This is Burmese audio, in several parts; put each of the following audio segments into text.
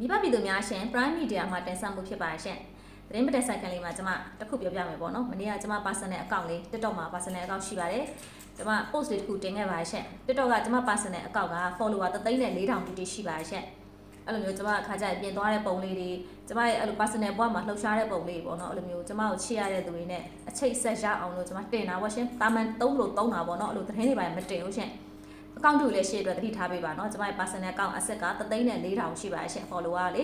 မိဘပြည်သူများရှင် Prime Media မှာတင်ဆက်မှုဖြစ်ပါရှင်သတင်းပတက်ဆိုင်ကန်လေးမှာကျွန်မတစ်ခုပြောပြမယ်ပေါ့နော်မနေ့ကကျွန်မ personal account လေး TikTok မှာ personal account ရှိပါတယ်ကျွန်မ post လေးတစ်ခုတင်ခဲ့ပါရှင် TikTok ကကျွန်မ personal account က follower 3သိန်းနဲ့4000တိတိရှိပါရှင်အဲ့လိုမျိုးကျွန်မအခါကျရင်ပြင်သွားတဲ့ပုံလေးတွေကျွန်မရဲ့အဲ့လို personal ဘဝမှာလှုပ်ရှားတဲ့ပုံလေးပေါ့နော်အဲ့လိုမျိုးကျွန်မကိုချစ်ရတဲ့သူတွေနဲ့အချိတ်ဆက်ရအောင်လို့ကျွန်မတင်တာပေါ့ရှင်တာမန်သုံးလို့သုံးတာပေါ့နော်အဲ့လိုသတင်းတွေပါမတင်ဘူးရှင် အကောင့်တူလည်းရှေ့အတွက်တတိထားပေးပါเนาะကျွန်မရဲ့ personal account asset က3သိန်းနဲ့4000ရှိပါရှင် follower ကလေ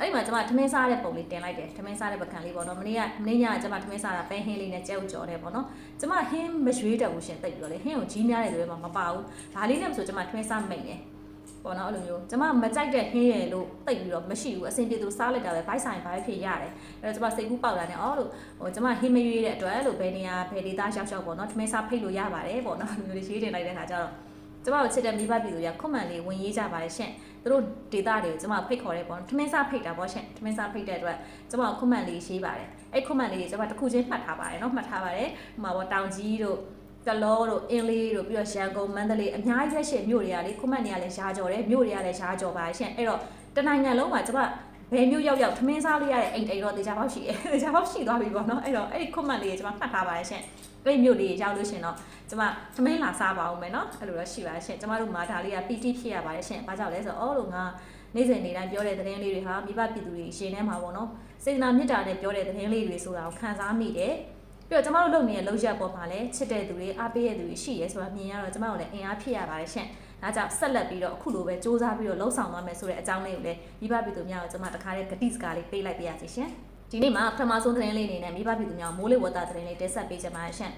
အဲ့ဒီမှာကျွန်မထမင်းစားတဲ့ပုံလေးတင်လိုက်တယ်ထမင်းစားတဲ့ပကံလေးပေါ့နော်မနေ့ကမနေ့ညကကျွန်မထမင်းစားတာပဲဟင်းလေးနဲ့ကြက်ဥကြော်တယ်ပေါ့နော်ကျွန်မဟင်းမရွေးတတ်ဘူးရှင်တိတ်ပြီးတော့လေဟင်းကိုကြီးများတဲ့လူတွေမှာမပါဘူးဒါလေးနဲ့ဆိုကျွန်မထမင်းစားမိတ်တယ်ပေါ့နော်အဲ့လိုမျိုးကျွန်မမကြိုက်တဲ့ဟင်းရယ်လို့တိတ်ပြီးတော့မရှိဘူးအဆင်ပြေသူစားလိုက်တာပဲဘိုက်ဆိုင်ဘိုက်ဖြစ်ရတယ်အဲ့တော့ကျွန်မစိတ်ကူးပေါက်လာတယ်အော်လို့ဟိုကျွန်မဟင်းမရွေးတဲ့အတွက်လို့ဘယ်နေရာဘယ်ဒေသရောက်ရောက်ပေါ့နော်ထမင်းစားဖိတ်လို့ရပါတယ်ပေါ့နော်ဒီလိုလေးရေးတင်လိုက်တဲ့ခါကျတော့ ကျမတို့ချစ်တဲ့မိဘပြည်သူတွေကခွန်မှန်လေးဝင်ရေးကြပါတယ်ရှင်သူတို့ဒေတာတွေကိုကျမဖိတ်ခေါ်ရဲပေါ့ထမင်းစားဖိတ်တာပေါ့ရှင်ထမင်းစားဖိတ်တဲ့အတွက်ကျမခွန်မှန်လေးရေးပါတယ်အဲ့ခွန်မှန်လေးတွေကျမတစ်ခုချင်းမှတ်ထားပါတယ်เนาะမှတ်ထားပါတယ်ဟိုမှာပေါ့တောင်ကြီးတို့ကလောတို့အင်းလေးတို့ပြီးတော့ရန်ကုန်မန္တလေးအများကြီးပဲရှင်မြို့တွေကလေခွန်မှန်တွေကလည်းရှားကြော်တယ်မြို့တွေကလည်းရှားကြော်ပါတယ်ရှင်အဲ့တော့တနိုင်ငံလုံးမှာကျမဘယ်မျိုးရောက်ရောက်ထမင်းစားလေးရတဲ့အိမ်တိန်တော့တေချာပေါက်ရှိတယ်တေချာပေါက်ရှိသွားပြီပေါ့နော်အဲ့တော့အဲ့ဒီခွန်မှန်လေးတွေကျမမှတ်ထားပါတယ်ရှင် အဲ့ဒီမြို့လေးရောက်လို့ရှင်တော့ကျမသမင်းလာစားပါအောင်မယ်နော်အဲ့လိုတော့ရှိပါရှင်ကျမတို့မှာဒါလေးက PT ဖြစ်ရပါတယ်ရှင်ဘာကြောင့်လဲဆိုတော့အော်လို့ငါနေ့စဉ်နေ့တိုင်းပြောတဲ့သတင်းလေးတွေဟာမိဘပြည်သူတွေရှင်ထဲမှာပေါ့နော်စေတနာမေတ္တာနဲ့ပြောတဲ့သတင်းလေးတွေဆိုတာကိုခံစားမိတယ်ပြီးတော့ကျမတို့လုပ်နေတဲ့လောက်ရက်ပေါ်မှာလည်းချစ်တဲ့သူတွေအားပေးတဲ့သူတွေရှိရဲဆိုတာမြင်ရတော့ကျမတို့လည်းအင်အားဖြစ်ရပါတယ်ရှင်ဒါကြောင့်ဆက်လက်ပြီးတော့အခုလိုပဲစူးစမ်းပြီးတော့လှုပ်ဆောင်သွားမယ်ဆိုတဲ့အကြောင်းလေးကိုလည်းမိဘပြည်သူများကိုကျမတခါတည်းဂတိစကားလေးပေးလိုက်ပေးရစီရှင် ဒီနေ့မှာပထမဆုံးသတင်းလေးအနေနဲ့မိဘပြည်သူများမိုးလေဝသသတင်းလေးတင်ဆက်ပေးချင်ပါတယ်ရှင်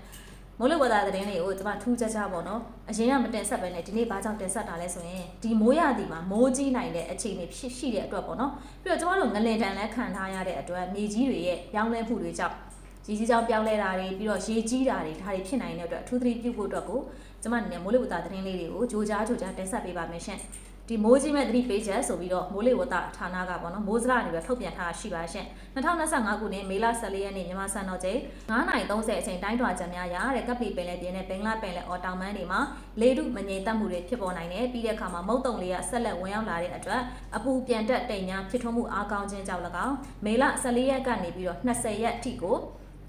မိုးလေဝသသတင်းလေးကိုကျမထူးခြားခြားပေါ့နော်အရင်ကမတင်ဆက်ပဲနဲ့ဒီနေ့ဘာကြောင့်တင်ဆက်တာလဲဆိုရင်ဒီမိုးရသည်မှာမိုးကြီးနိုင်တဲ့အခြေအနေဖြစ်ရှိတဲ့အတွက်ပေါ့နော်ပြီးတော့ကျမတို့ငလင်တန်လည်းခံထားရတဲ့အတွက်မြေကြီးတွေရဲ့ပြောင်းလဲမှုတွေကြောင့်ရေကြီးကြောင်ပြောင်းလဲတာတွေပြီးတော့ရေကြီးတာတွေဒါတွေဖြစ်နိုင်တဲ့အတွက်အထူးသတိပြုဖို့အတွက်ကိုကျမအနေနဲ့မိုးလေဝသသတင်းလေးတွေကိုကြိုကြားကြိုကြားတင်ဆက်ပေးပါမယ်ရှင် ဒီမိုးကြီးမဲ့သတိပေးချက်ဆိုပြီးတော့မိုးလေဝသဌာနကပေါ့နော်မိုးစရနေပြီးထုတ်ပြန်ထားရှိပါရှင်2025ခုနှစ်မေလ14ရက်နေ့မြန်မာစံတော်ချိန်9:30အချိန်တိုင်းထွာချက်များရတဲ့ကပ်ပလီပင်လယ်ပြင်နဲ့ဘင်္ဂလားပင်လယ်အော်တောင်ပန်းတွေမှာလေထုမငြိမ်သက်မှုတွေဖြစ်ပေါ်နိုင်တယ်ပြီးတဲ့အခါမှာမုတ်တုံလေးကဆက်လက်ဝင်ရောက်လာတဲ့အတွက်အပူပြန်တက်တိမ်ညာဖြစ်ထွန်းမှုအားကောင်းခြင်းကြောင့်၎င်းမေလ14ရက်ကနေပြီးတော့20ရက်အထိကို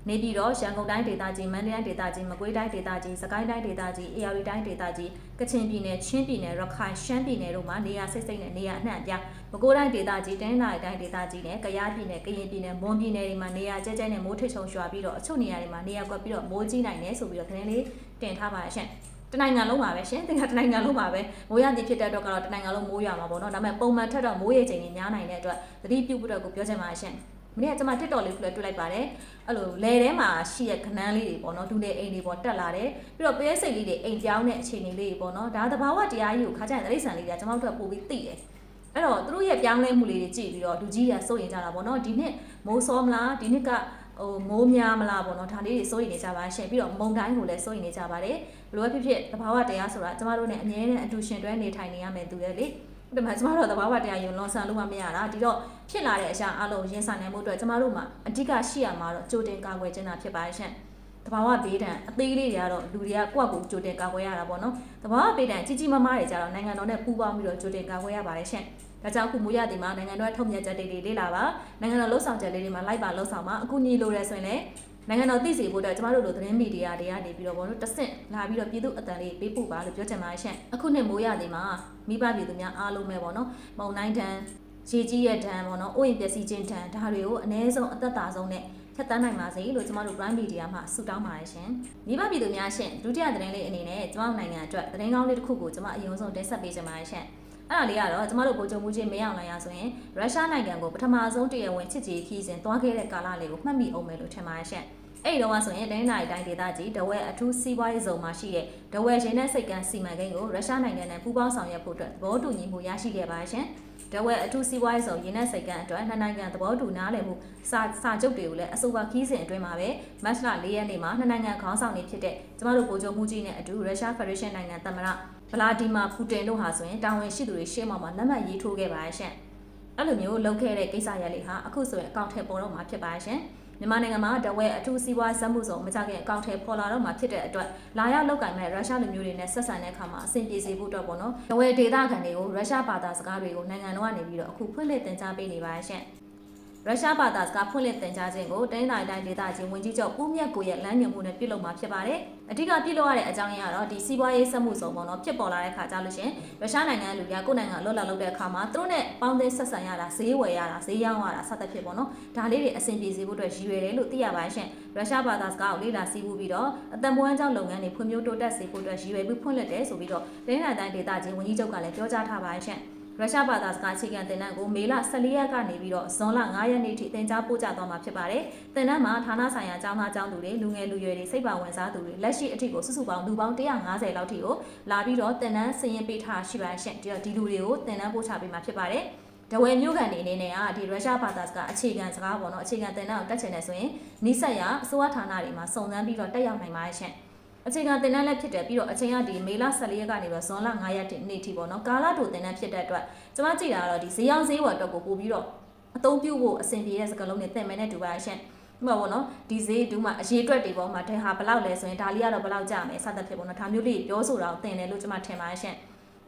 နေပြည်တော်ရန်ကုန်တိုင်းဒေသကြီးမန္တလေးတိုင်းဒေသကြီးမကွေးတိုင်းဒေသကြီးစကိုင်းတိုင်းဒေသကြီးအေရဝတီတိုင်းဒေသကြီးကချင်ပြည်နယ်ချင်းပြည်နယ်ရခိုင်ရှမ်းပြည်နယ်တို့မှာနေရာစိတ်စိတ်နဲ့နေရာအနှံ့အပြားမကွေးတိုင်းဒေသကြီးတိုင်းတိုင်းတိုင်းဒေသကြီးနဲ့ကယားပြည်နယ်ကရင်ပြည်နယ်မွန်ပြည်နယ်တွေမှာနေရာကျဲကျဲနဲ့မိုးထိတ်ချုံရွာပြီးတော့အချို့နေရာတွေမှာနေရာကွက်ပြီးတော့မိုးကြီးနိုင်တယ်ဆိုပြီးတော့သတင်းလေးတင်ထားပါရှင့်တနိုင်ငံလုံးပါပဲရှင်တင်ကတနိုင်ငံလုံးပါပဲမိုးရသည်ဖြစ်တဲ့အတွက်ကတော့တနိုင်ငံလုံးမိုးရွာမှာပေါ့နော်ဒါပေမဲ့ပုံမှန်ထက်တော့မိုးရေချိန်ကြီးများနိုင်တဲ့အတွက်သတိပြုဖို့တော့ကိုပြောချင်ပါရှင် မနေ့ကကျွန်မ TikTok လေးတွေ့တွေ့လိုက်ပါတယ်အဲ့လိုလယ်ထဲမှာရှိတဲ့ခနန်းလေးတွေပေါ့နော်ဒူတဲ့အိမ်တွေပေါ့တက်လာတယ်ပြီးတော့ပဲစိတ်လေးတွေအိမ်ပြောင်းတဲ့အခြေအနေလေးတွေပေါ့နော်ဒါသဘာဝတရားကြီးကိုခါကြရင်တိရစ္ဆာန်လေးတွေကကျွန်မတို့ကပို့ပြီးသိတယ်အဲ့တော့သူတို့ရဲ့ပြောင်းလဲမှုလေးတွေကြည့်ပြီးတော့လူကြီးကစိုးရင်ကြတာပေါ့နော်ဒီနှစ်မိုးစောမလားဒီနှစ်ကဟိုမိုးများမလားပေါ့နော်ဒါလေးတွေစိုးရင်နေကြပါရှင်ပြီးတော့မုံတိုင်းကိုလည်းစိုးရင်နေကြပါတယ်ဘယ်လိုပဲဖြစ်ဖြစ်သဘာဝတရားဆိုတာကျွန်မတို့ ਨੇ အမြဲတမ်းအတူရှင်တွဲနေထိုင်နေရမယ်သူရဲ့လေဒီမှာကျမတို့ကသဘာဝတရားယုံလွန်ဆန်လို့မမရတာဒီတော့ ဖြစ်လာတဲ့အရာအလုံးရင်ဆိုင်နိုင်မှုအတွက်ကျမတို့မှာအဓိကရှိရမှာတော့ကြိုတင်ကာကွယ်ခြင်းတာဖြစ်ပါရှင်တဘာဝဘေးဒဏ်အသေးလေးတွေကတော့လူတွေကကိုယ့်အကူကြိုတင်ကာကွယ်ရတာပေါ့နော်တဘာဝဘေးဒဏ်ကြီးကြီးမားမားတွေကြတော့နိုင်ငံတော်နဲ့ပူးပေါင်းပြီးတော့ကြိုတင်ကာကွယ်ရပါတယ်ရှင်ဒါကြောင့်အခုမိုးရသည်မှာနိုင်ငံတော်ထုတ်ပြန်ချက်တွေလေးလေးလာပါနိုင်ငံတော်လှုပ်ဆောင်ချက်လေးတွေမှာလိုက်ပါလှုပ်ဆောင်ပါအခုညီလိုရဲဆိုရင်လည်းနိုင်ငံတော်သိစေဖို့အတွက်ကျမတို့လိုသတင်းမီဒီယာတွေကနေပြီးတော့ဘောလို့တဆင့်လာပြီးတော့ပြည်သူအတန်လေးပေးပို့ပါလို့ပြောချင်ပါတယ်ရှင်အခုနှစ်မိုးရသည်မှာမိဘပြည်သူများအားလုံးပဲပေါ့နော်မုံတိုင်းတန်း ရေကြီးရဲ့ဒဏ်ပေါ့နော်အိုးရင်ပျက်စီးခြင်းဒဏ်ဒါတွေကိုအ ਨੇ ဆုံးအသက်တာဆုံးနဲ့ဖြတ်တန်းနိုင်ပါစေလို့ကျမတို့ Prime Media မှာဆုတောင်းပါတယ်ရှင်မိဘပြည်သူများရှင်ဒုတိယသတင်းလေးအနေနဲ့ကျမတို့နိုင်ငံအတွက်သတင်းကောင်းလေးတစ်ခုကိုကျမအရင်ဆုံးတင်ဆက်ပေးချင်ပါတယ်ရှင်အဲ့ဒါလေးကတော့ကျမတို့ဗိုလ်ချုပ်မှုချင်းမင်းအောင်လိုင်ရဆိုရင်ရုရှားနိုင်ငံကိုပထမဆုံးတရားဝင်ချစ်ကြည်ခီးစဉ်သွားခဲ့တဲ့ကာလလေးကိုမှတ်မိအောင်မယ်လို့ထင်ပါတယ်ရှင် အဲ့ဒီတော့ဆိုရင်တိုင်းနိုင်တိုင်းဒေသကြီးဒဝဲအထူးစီးပွားရေးဇုံမှာရှိတဲ့ဒဝဲရင်းနဲ့စိတ်ကန်းစီမံကိန်းကိုရုရှားနိုင်ငံနဲ့ပူးပေါင်းဆောင်ရွက်ဖို့အတွက်သဘောတူညီမှုရရှိခဲ့ပါရှင်။ဒဝဲအထူးစီးပွားရေးဇုံရင်းနဲ့စိတ်ကန်းအတွက်နှစ်နိုင်ငံသဘောတူနားလည်မှုစာစာချုပ်တွေကိုလည်းအဆိုပါခီးစဉ်အတွင်းမှာပဲမတ်လ၄ရက်နေ့မှာနှစ်နိုင်ငံခေါင်းဆောင်တွေဖြစ်တဲ့ကျမတို့ဗိုလ်ချုပ်မှုကြီးနဲ့အတူရုရှားဖက်ဒရေးရှင်းနိုင်ငံသမ္မတဗလာဒီမာပူတင်တို့ဟာဆိုရင်တာဝန်ရှိသူတွေရှေ့မှာလက်မှတ်ရေးထိုးခဲ့ပါရှင်။အဲ့လိုမျိုးလုပ်ခဲ့တဲ့ကိစ္စရပ်လေးဟာအခုဆိုရင်အကောင့်ထဲပေါ်တော့မှာဖြစ်ပါရှင်။ မြန်မာနိုင်ငံမှာတဝဲအထူးစီးပွားစက်မှုစုံမကြခင်အကောင့်ထဲပေါ်လာတော့မှာဖြစ်တဲ့အတွက်လာရောက်လောက်ကင်မဲ့ရုရှားလူမျိုးတွေနဲ့ဆက်ဆံတဲ့အခါမှာအဆင်ပြေစေဖို့အတွက်ပေါ့နော်တဝဲဒေသခံတွေကိုရုရှားဘာသာစကားတွေကိုနိုင်ငံတော်ကနေပြီးတော့အခုဖွင့်လှစ်တင်ကြားပေးနေပါရှင့် ရုရှားဘာသာစကားဖွင့်လှစ်တင်ကြားခြင်းကိုတိုင်းတိုင်းတိုင်းဒေသကြီးဝန်ကြီးချုပ်ဦးမြတ်ကိုရဲ့လမ်းညွှန်မှုနဲ့ပြုလုပ်မှာဖြစ်ပါတယ်။အဓိကပြုလုပ်ရတဲ့အကြောင်းရင်းကတော့ဒီစီးပွားရေးစက်မှုစုံပေါ့နော်ဖြစ်ပေါ်လာတဲ့ခါကြလို့ရှရင်ရုရှားနိုင်ငံလူတွေကကိုယ့်နိုင်ငံလွတ်လပ်လုပ်တဲ့အခါမှာသူတို့နဲ့ပေါင်းသင်းဆက်ဆံရတာဈေးဝယ်ရတာဈေးရောင်းရတာစသဖြင့်ပေါ့နော်ဒါလေးတွေအဆင်ပြေစေဖို့အတွက်ရည်ရွယ်တယ်လို့သိရပါတယ်ရှင်။ရုရှားဘာသာစကားကိုလေ့လာစီးပူးပြီးတော့အတံပွမ်းကြောင့်လုပ်ငန်းတွေဖွံ့ဖြိုးတိုးတက်စေဖို့အတွက်ရည်ရွယ်ပြီးဖွင့်လှစ်တယ်ဆိုပြီးတော့တိုင်းတိုင်းဒေသကြီးဝန်ကြီးချုပ်ကလည်းပြောကြားထားပါတယ်ရှင်။ ရုရှားဘာသာစကားအခြေခံသင်တန်းကိုမေလ14ရက်ကနေပြီးတော့ဇွန်လ9ရက်နေ့ထိသင်ကြားပို့ချသွားမှာဖြစ်ပါတယ်။သင်တန်းမှာဌာနဆိုင်ရာကျောင်းသားကျောင်းသူတွေလူငယ်လူရွယ်တွေစိတ်ပါဝင်စားသူတွေလက်ရှိအထိကိုစုစုပေါင်းလူပေါင်း150လောက်ထိကိုလာပြီးတော့သင်တန်းဆင်းရင်ပေးထားရှိပါရှင့်။ဒီတော့ဒီလူတွေကိုသင်တန်းပို့ချပေးမှာဖြစ်ပါတယ်။ဒဝဲမျိုးကန်နေအနေနဲ့ကဒီရုရှားဘာသာစကားအခြေခံစကားပေါ့နော်အခြေခံသင်တန်းကိုတက်ချင်တယ်ဆိုရင်နိဆက်ရအစိုးရဌာနတွေမှာစုံစမ်းပြီးတော့တက်ရောက်နိုင်ပါရှင့်။ အချိန်ကတင်တန်းလည်းဖြစ်တယ်ပြီးတော့အချိန်ကဒီမေလ14ရက်ကနေပြီးတော့ဇွန်လ9ရက်နေ့ထိပေါ့နော်ကာလတိုတင်တန်းဖြစ်တဲ့အတွက်ကျွန်မကြည့်တာကတော့ဒီဈေးရောင်းဈေးဝယ်အတွက်ကိုပို့ပြီးတော့အသုံးပြုဖို့အဆင်ပြေတဲ့စကားလုံးတွေသင်မယ်နဲ့တူပါရှင့်ဒီမှာပေါ့နော်ဒီဈေးဒူးမှာအရေးအတွက်တွေပေါ့မှာတဲဟာဘလောက်လဲဆိုရင်ဒါလေးကတော့ဘလောက်ကြမယ်စသဖြင့်ပေါ့နော်ဒါမျိုးလေးပြောဆိုတာကိုသင်တယ်လို့ကျွန်မထင်ပါရှင့်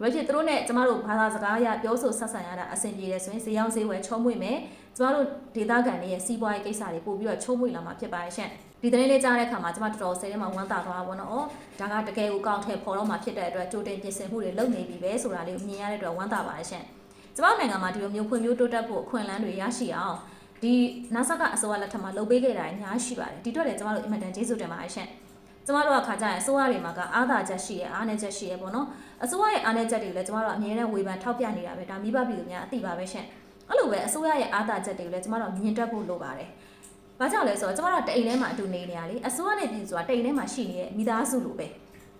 ဝယ်ဖြစ်သူတို့နဲ့ကျမတို့ဘာသာစကားအရပြောဆိုဆက်ဆံရတာအဆင်ပြေတယ်ဆိုရင်ဈေးရောင်းဈေးဝယ်ချုံးမွေ့မယ်ကျမတို့ဒေသခံတွေရဲ့စီးပွားရေးကိစ္စတွေပို့ပြီးတော့ချုံးမွေ့လာမှာဖြစ်ပါရဲ့ရှင့်ဒီသတင်းလေးကြားတဲ့အခါမှာကျမတော်တော်ဆယ်ထဲမှာဝမ်းသာသွားတာပေါ့နော်။အော်ဒါကတကယ်ကိုကောင်းထဲပေါ်တော့မှဖြစ်တဲ့အတွက်ကြိုတင်ပြင်ဆင်မှုတွေလုပ်နေပြီပဲဆိုတာလေးကိုမြင်ရတဲ့အတွက်ဝမ်းသာပါတယ်ရှင်။ကျမနိုင်ငံမှာဒီလိုမျိုးဖွံ့ဖြိုးတိုးတက်ဖို့အခွင့်အလမ်းတွေရရှိအောင်ဒီ NASA ကအစိုးရလက်ထက်မှာလုပ်ပေးခဲ့တာအများရှိပါတယ်။ဒီတော့လည်းကျမတို့အင်မတန်ကျေးဇူးတင်ပါတယ်ရှင်။ကျမတို့ကခါကြရင်အစိုးရတွေမှာကအားသာချက်ရှိရအားနည်းချက်ရှိရပေါ့နော်။ အစိုးရရဲ့အားနည်းချက်တွေလည်းကျမတို့အမြဲတမ်းဝေဖန်ထောက်ပြနေတာပဲဒါမိဘပြည်သူများအသိပါပဲရှင်။အဲ့လိုပဲအစိုးရရဲ့အားသာချက်တွေကိုလည်းကျမတို့မြင်တတ်ဖို့လိုပါတယ်။ဘာကြောင့်လဲဆိုတော့ကျမတို့တိမ်ထဲမှာအတူနေနေရလေအစိုးရနဲ့ပြည်သူဆိုတာတိမ်ထဲမှာရှိနေတဲ့မိသားစုလိုပဲ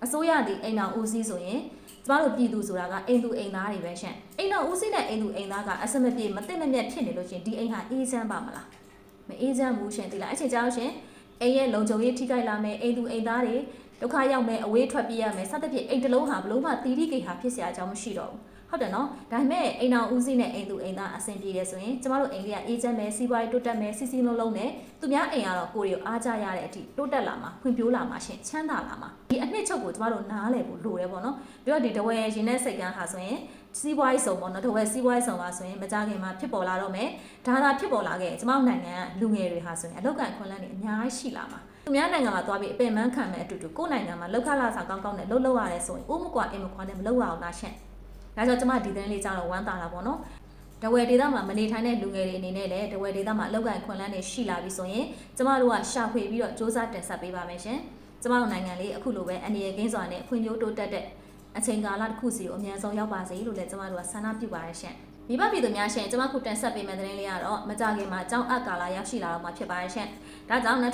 အစိုးရဒီအိမ်တော်ဦးစီးဆိုရင်ကျမတို့ပြည်သူဆိုတာကအိမ်သူအိမ်သားတွေပဲရှင့်အိမ်တော်ဦးစီးနဲ့အိမ်သူအိမ်သားကအစမပြေမသိမမြတ်ဖြစ်နေလို့ရှင်ဒီအိမ်ဟာအေးချမ်းပါမလားမအေးချမ်းဘူးရှင်ဒီလားအချိန်ကြောင်းရှင်အိမ်ရဲ့လုံခြုံရေးထိခိုက်လာမယ်အိမ်သူအိမ်သားတွေ ဒုက္ခရောက်မယ်အဝေးထွက်ပြေးရမယ်စသဖြင့်အိမ်တစ်လုံးဟာဘလို့မှတီးတိကိဟာဖြစ်เสียအကြောင်းမရှိတော့ဘူးဟုတ်တယ်နော်ဒါပေမဲ့အိမ်အောင်ဦးစီးနဲ့အိမ်သူအိမ်သားအဆင်ပြေတယ်ဆိုရင်ကျမတို့အိမ်လေးကအေးချမ်းမယ်စီးပွားရေးတိုးတက်မယ်စီစီလုံးလုံးနဲ့သူများအိမ်ကတော့ကိုယ်တွေကိုအားကြရတဲ့အထိတိုးတက်လာမှာဖွံ့ဖြိုးလာမှာရှင်ချမ်းသာလာမှာဒီအနှစ်ချုပ်ကိုကျမတို့နားလည်ဖို့လိုတယ်ပေါ့နော်ပြီးတော့ဒီတဝဲရင်တဲ့စိတ်ကန်းဟာဆိုရင်စီးပွားရေးစုံပေါ့နော်တဝဲစီးပွားရေးစုံပါဆိုရင်မကြခင်မှာဖြစ်ပေါ်လာတော့မယ်ဒါသာဖြစ်ပေါ်လာခဲ့ကျမတို့နိုင်ငံကလူငယ်တွေဟာဆိုရင်အလောက်ကန်ခွန်လန်းတွေအများကြီးရှိလာမှာ သူများနိုင်ငံမှာသွားပြီးအပင်ပန်းခံမဲ့အတူတူကိုယ်နိုင်ငံမှာလောက်ခလာစာကောင်းကောင်းနဲ့လှုပ်လှုပ်ရတယ်ဆိုရင်ဥမကွာအင်မခွာနဲ့မလှုပ်ရအောင်လားရှင့်ဒါကြောင့်ကျမဒီသတင်းလေးကြောင့်တော့ဝမ်းသာတာပေါ့နော်တဝယ်ဒေသမှာမနေထိုင်တဲ့လူငယ်တွေအနေနဲ့လည်းတဝယ်ဒေသမှာအလောက်ကန်ခွန်လန်းတွေရှိလာပြီဆိုရင်ကျမတို့ကရှာဖွေပြီးတော့စ조사တင်ဆက်ပေးပါမယ်ရှင်ကျမတို့နိုင်ငံလေးအခုလိုပဲအနေရကင်းစွာနဲ့ဖွံ့ဖြိုးတိုးတက်တဲ့အချိန်ကာလတစ်ခုစီကိုအမြန်ဆုံးရောက်ပါစေလို့လည်းကျမတို့ကဆန္ဒပြုပါရရှင် မိဘပြည်သူများရှင်ကျွန်မခုတင်ဆက်ပေးမယ့်သတင်းလေးကတော့မကြခင်မှာကျောင်းအပ်ကာလရောက်ရှိလာတော့မှာဖြစ်ပါရဲ့ရှင်။ဒါကြောင့်2025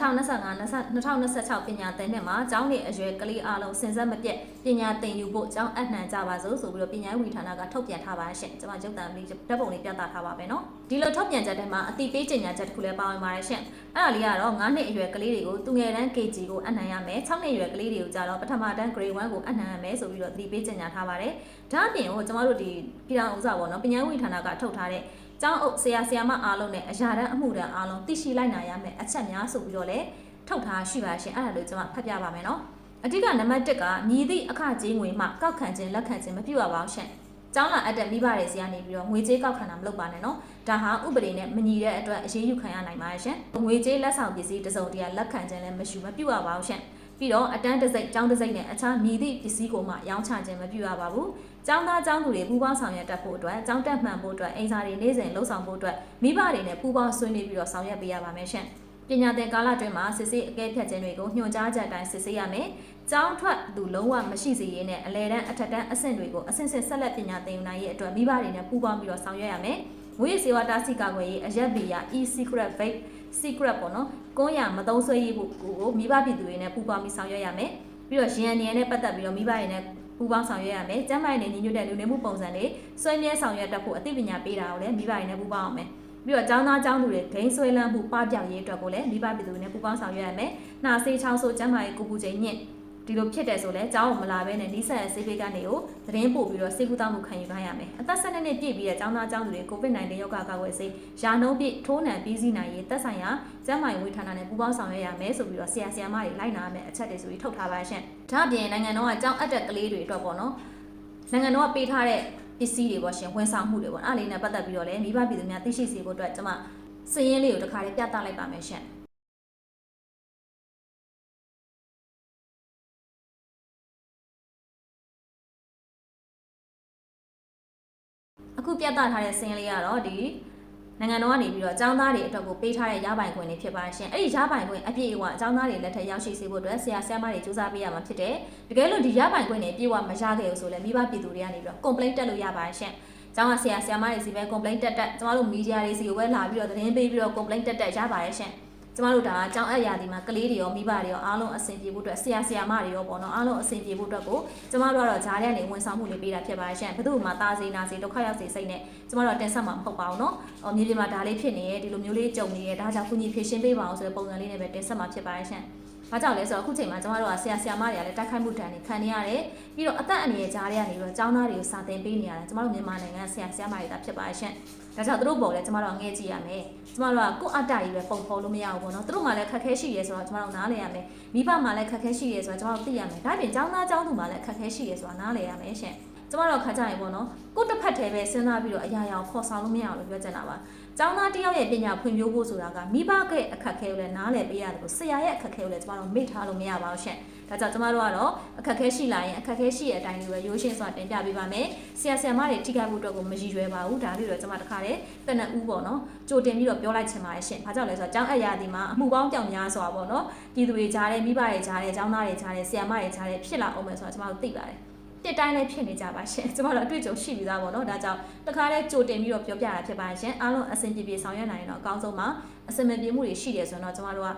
2026ပညာသင်နှစ်မှာကျောင်းနေအရွယ်ကလေးအားလုံးစင်ဆက်မပြတ် ပညာသင်ယူဖို့ကျောင်းအပ်နှံကြပါစို့ဆိုပြီးတော့ပညာရေးဝန်ဌာနကထုတ်ပြန်ထားပါရှင်။ကျွန်မရုပ်သံလေးဓာတ်ပုံလေးပြသထားပါမယ်နော်။ဒီလိုထုတ်ပြန်ချက်ထဲမှာအတိပေးကြေညာချက်တစ်ခုလည်းပါဝင်ပါတယ်ရှင်။အဲ့ဒါလေးကတော့9နှစ်အရွယ်ကလေးတွေကိုသူငယ်တန်း KG ကိုအပ်နှံရမယ်။6နှစ်အရွယ်ကလေးတွေကိုကြတော့ပထမတန်း Grade 1ကိုအပ်နှံရမယ်ဆိုပြီးတော့အတိပေးကြေညာထားပါတယ်။ဒါအပြင်ကိုကျွန်တော်တို့ဒီပြည်ထောင်ဥစားပေါ့နော်ပညာရေးဝန်ဌာနကထုတ်ထားတဲ့ကျောင်းအုပ်ဆရာဆရာမအားလုံးနဲ့အရာတန်းအမှုတန်းအားလုံးသိရှိလိုက်နိုင်ရမယ်အချက်များဆိုပြီးတော့လည်းထုတ်ထားရှိပါရှင်အဲ့ဒါလို့ကျွန်မဖတ်ပြပါမယ်နော် အဓိကနံပါတ်1ကမြည်သည့်အခကြေးငွေမှကောက်ခံခြင်းလက်ခံခြင်းမပြုရပါဘူးရှင်ကျောင်းလာအပ်တဲ့မိဘတွေစီကနေပြီးတော့ငွေကြေးကောက်ခံတာမလုပ်ပါနဲ့နော်ဒါဟာဥပဒေနဲ့မညီတဲ့အတွက်အရေးယူခံရနိုင်ပါရဲ့ရှင်ငွေကြေးလက်ဆောင်ပစ္စည်းတစ်စုံတရာလက်ခံခြင်းလည်းမရှိမပြုရပါဘူးရှင်ပြီးတော့အတန်းတစိမ့်ကျောင်းတစိမ့်နဲ့အခြားမြည်သည့်ပစ္စည်းကိုမှရောင်းချခြင်းမပြုရပါဘူး။ကျောင်းသားကျောင်းသူတွေပူးပေါင်းဆောင်ရွက်တတ်ဖို့အတွက်ကျောင်းတက်မှန်ဖို့အတွက်အိမ်စာတွေနေ့စဉ်လှုပ်ဆောင်ဖို့အတွက်မိဘတွေနဲ့ပူးပေါင်းဆွေးနွေးပြီးတော့ဆောင်ရွက်ပေးရပါမယ်ရှင်။ပညာသင်ကာလအတွင်းမှာစစ်ဆေးအကဲဖြတ်ခြင်းတွေကိုညွှန်ကြားချက်အတိုင်းစစ်ဆေးရမယ်။ ကျောင်းထွက်သူလုံးဝမရှိစေရေးနဲ့အလဲတန်းအထက်တန်းအဆင့်တွေကိုအဆင့်ဆင့်ဆက်လက်ပညာသင်ယူနိုင်ရေးအတွက်မိဘတွေနဲ့ပူးပေါင်းပြီးတော့ဆောင်ရွက်ရမယ်။ငွေစေဝါတာစီကာကွယ်ရေးအရက်ဗီယာ e-secret vape secret ပေါ့နော်။ကုန်းရမသုံးဆွဲရေးဖို့ကိုမိဘပြည်သူတွေနဲ့ပူးပေါင်းပြီးဆောင်ရွက်ရမယ်။ပြီးတော့ရန်နေနဲ့ပတ်သက်ပြီးတော့မိဘတွေနဲ့ပူပေါင်းဆောင်ရွက်ရမယ်။ကျန်းမာရေးနဲ့ညီညွတ်တဲ့လူနေမှုပုံစံတွေဆွေးနွေးဆောင်ရွက်တတ်ဖို့အသိပညာပေးတာကိုလည်းမိဘတွေနဲ့ပူပေါင်းအောင်မယ်။ပြီးတော့ကျောင်းသားကျောင်းသူတွေဂိမ်းဆွဲလန်းမှုပပျောက်ရေးအတွက်ကိုလည်းမိဘပြည်သူတွေနဲ့ပူပေါင်းဆောင်ရွက်ရမယ်။နှာစေးချောင်းဆိုးကျန်းမာရေးကိုပူချိန်ညင့် ဒီလိုဖြစ်တယ်ဆိုလဲကျောင်းကိုမလာဘဲနဲ့နီးစပ်တဲ့ဆေးပေးကနေကိုသတင်းပို့ပြီးတော့ဆေးကုသမှုခံယူခိုင်းရမယ်အသက်12နှစ်ပြည့်ပြီးတဲ့ကျောင်းသားကျောင်းသူတွေ COVID-19 ရောဂါကာကွယ်ဆေးယာနှုံးပြည့်ထိုးနှံပြီးစီးနိုင်ရေးသက်ဆိုင်ရာကျန်းမာရေးဝန်ဌာနနဲ့ပူးပေါင်းဆောင်ရွက်ရမယ်ဆိုပြီးတော့ဆရာဆရာမတွေလိုက်နာရမယ်အချက်တွေဆိုပြီးထုတ်ထားပါရှင့်ဒါအပြင်နိုင်ငံတော်ကကျောင်းအပ်တဲ့ကလေးတွေအတွက်ပေါ့နော်နိုင်ငံတော်ကပေးထားတဲ့ပစ္စည်းတွေပေါ့ရှင်ဝန်ဆောင်မှုတွေပေါ့အဲ့ဒါလေးနဲ့ပတ်သက်ပြီးတော့လည်းမိဘပြည်သူများသိရှိစေဖို့အတွက်ကျွန်မစည်ရင်းလေးကိုတစ်ခါလေးပြသလိုက်ပါမယ်ရှင့် အခုပြသထားတဲ့စင်းလေးကတော့ဒီနိုင်ငံတော်ကနေပြီးတော့အကြောင်းသားတွေအတွက်ကိုပေးထားတဲ့ရပိုင်ခွင့်တွေဖြစ်ပါရှင်အဲ့ဒီရပိုင်ခွင့်အပြည့်အဝအကြောင်းသားတွေလက်ထက်ရောက်ရှိစေဖို့အတွက်ဆရာဆရာမတွေစူးစမ်းပေးရမှာဖြစ်တယ်တကယ်လို့ဒီရပိုင်ခွင့်တွေအပြည့်အဝမရခဲ့ဘူးဆိုလည်းမိဘပြည်သူတွေကနေပြီးတော့ complaint တက်လို့ရပါရှင်ကျောင်းကဆရာဆရာမတွေစီပဲ complaint တက်တက်ကျမတို့မီဒီယာတွေစီကိုပဲလာပြီးတော့သတင်းပေးပြီးတော့ complaint တက်တက်ရပါတယ်ရှင် ကျမတို့ဒါအကြောင်းအရာဒီမှာကလေးတွေရောမိဘတွေရောအားလုံးအဆင်ပြေဖို့အတွက်ဆရာဆရာမတွေရောပေါ့နော်အားလုံးအဆင်ပြေဖို့အတွက်ကိုကျမတို့ကတော့ဂျားထဲကနေဝန်ဆောင်မှုတွေပေးတာဖြစ်ပါရှင့်ဘယ်သူမှတာစေနာစေဒုက္ခရောက်စေစိတ်နဲ့ကျမတို့ကတင်ဆက်မှာမဟုတ်ပါဘူးနော်။အော်မြေပြင်မှာဒါလေးဖြစ်နေရဲ့ဒီလိုမျိုးလေးကြုံနေရဲ့ဒါကြောင့်ကုညီဖြည့်ရှင်းပေးပါအောင်ဆိုတဲ့ပုံစံလေးနဲ့ပဲတင်ဆက်မှာဖြစ်ပါရှင့်။ ဘာကြောင့်လဲဆိုတော့အခုချိန်မှာကျမတို့ကဆရာဆရာမတွေကလည်းတိုက်ခိုက်မှုတန်တွေခံနေရတယ်။ပြီးတော့အသက်အန္တရာယ်ကြားထဲကနေပြီးတော့ကျောင်းသားတွေကိုစာသင်ပေးနေရတယ်ကျမတို့မြန်မာနိုင်ငံဆရာဆရာမတွေဒါဖြစ်ပါရှင့်။ဒါကြောင့်သူတို့ပေါ်လည်းကျမတို့ကငဲကြည့်ရမယ်။ကျမတို့ကကိုယ့်အတ္တကြီးပဲပုံဖော်လို့မရဘူးပေါ့နော်။သူတို့မှလည်းခက်ခဲရှိရဲဆိုတော့ကျမတို့နားလည်ရမယ်။မိဘမှလည်းခက်ခဲရှိရဲဆိုတော့ကျမတို့သိရမယ်။ဒါပြင်ကျောင်းသားကျောင်းသူမှလည်းခက်ခဲရှိရဲဆိုတာနားလည်ရမယ်ရှင့်။ ကျမတို့ခါကြရင်ပေါ့နော်ကိုယ့်တစ်ဖက်တည်းပဲစဉ်းစားပြီးတော့အရာရာကိုခေါ်ဆောင်လို့မရအောင်လို့ပြောချင်တာပါ။ကျောင်းသားတစ်ယောက်ရဲ့ပညာဖွံ့ဖြိုးဖို့ဆိုတာကမိဘရဲ့အခက်အခဲကိုလည်းနားလည်ပေးရတယ်လို့ဆရာရဲ့အခက်အခဲကိုလည်းကျမတို့မေ့ထားလို့မရပါဘူးရှင့်။ဒါကြောင့်ကျမတို့ကတော့အခက်အခဲရှိလာရင်အခက်အခဲရှိတဲ့အတိုင်းလေးပဲရိုးရှင်းစွာတင်ပြပေးပါမယ်။ဆရာဆရာမတွေထိခိုက်ဖို့အတွက်ကိုမရည်ရွယ်ပါဘူး။ဒါလေးတော့ကျမတခါတည်းတနက်ဦးပေါ့နော်။ကြိုတင်ပြီးတော့ပြောလိုက်ချင်ပါတယ်ရှင့်။ဘာကြောင့်လဲဆိုတော့ကျောင်းအပ်ရာဒီမှာအမှုပေါင်းကြောင်များစွာပေါ့နော်။ပြည်သူတွေကြားတဲ့မိဘတွေကြားတဲ့ကျောင်းသားတွေကြားတဲ့ဆရာမတွေကြားတဲ့ဖြစ်လာအောင်မယ်ဆိုတော့ကျမတို့သိပါတယ်။ တစ်တိုင်းလည်းဖြစ်နေကြပါရှင်ကျမတို့အတွေ့အကြုံရှိပြီးသားပေါ့နော်ဒါကြောင့်တခါတည်းကြိုတင်ပြီးတော့ပြောပြတာဖြစ်ပါရှင်အားလုံးအဆင်ပြေပြေဆောင်ရွက်နိုင်ရင်တော့အကောင်းဆုံးပါအဆင်မပြေမှုတွေရှိတယ်ဆိုတော့ကျမတို့က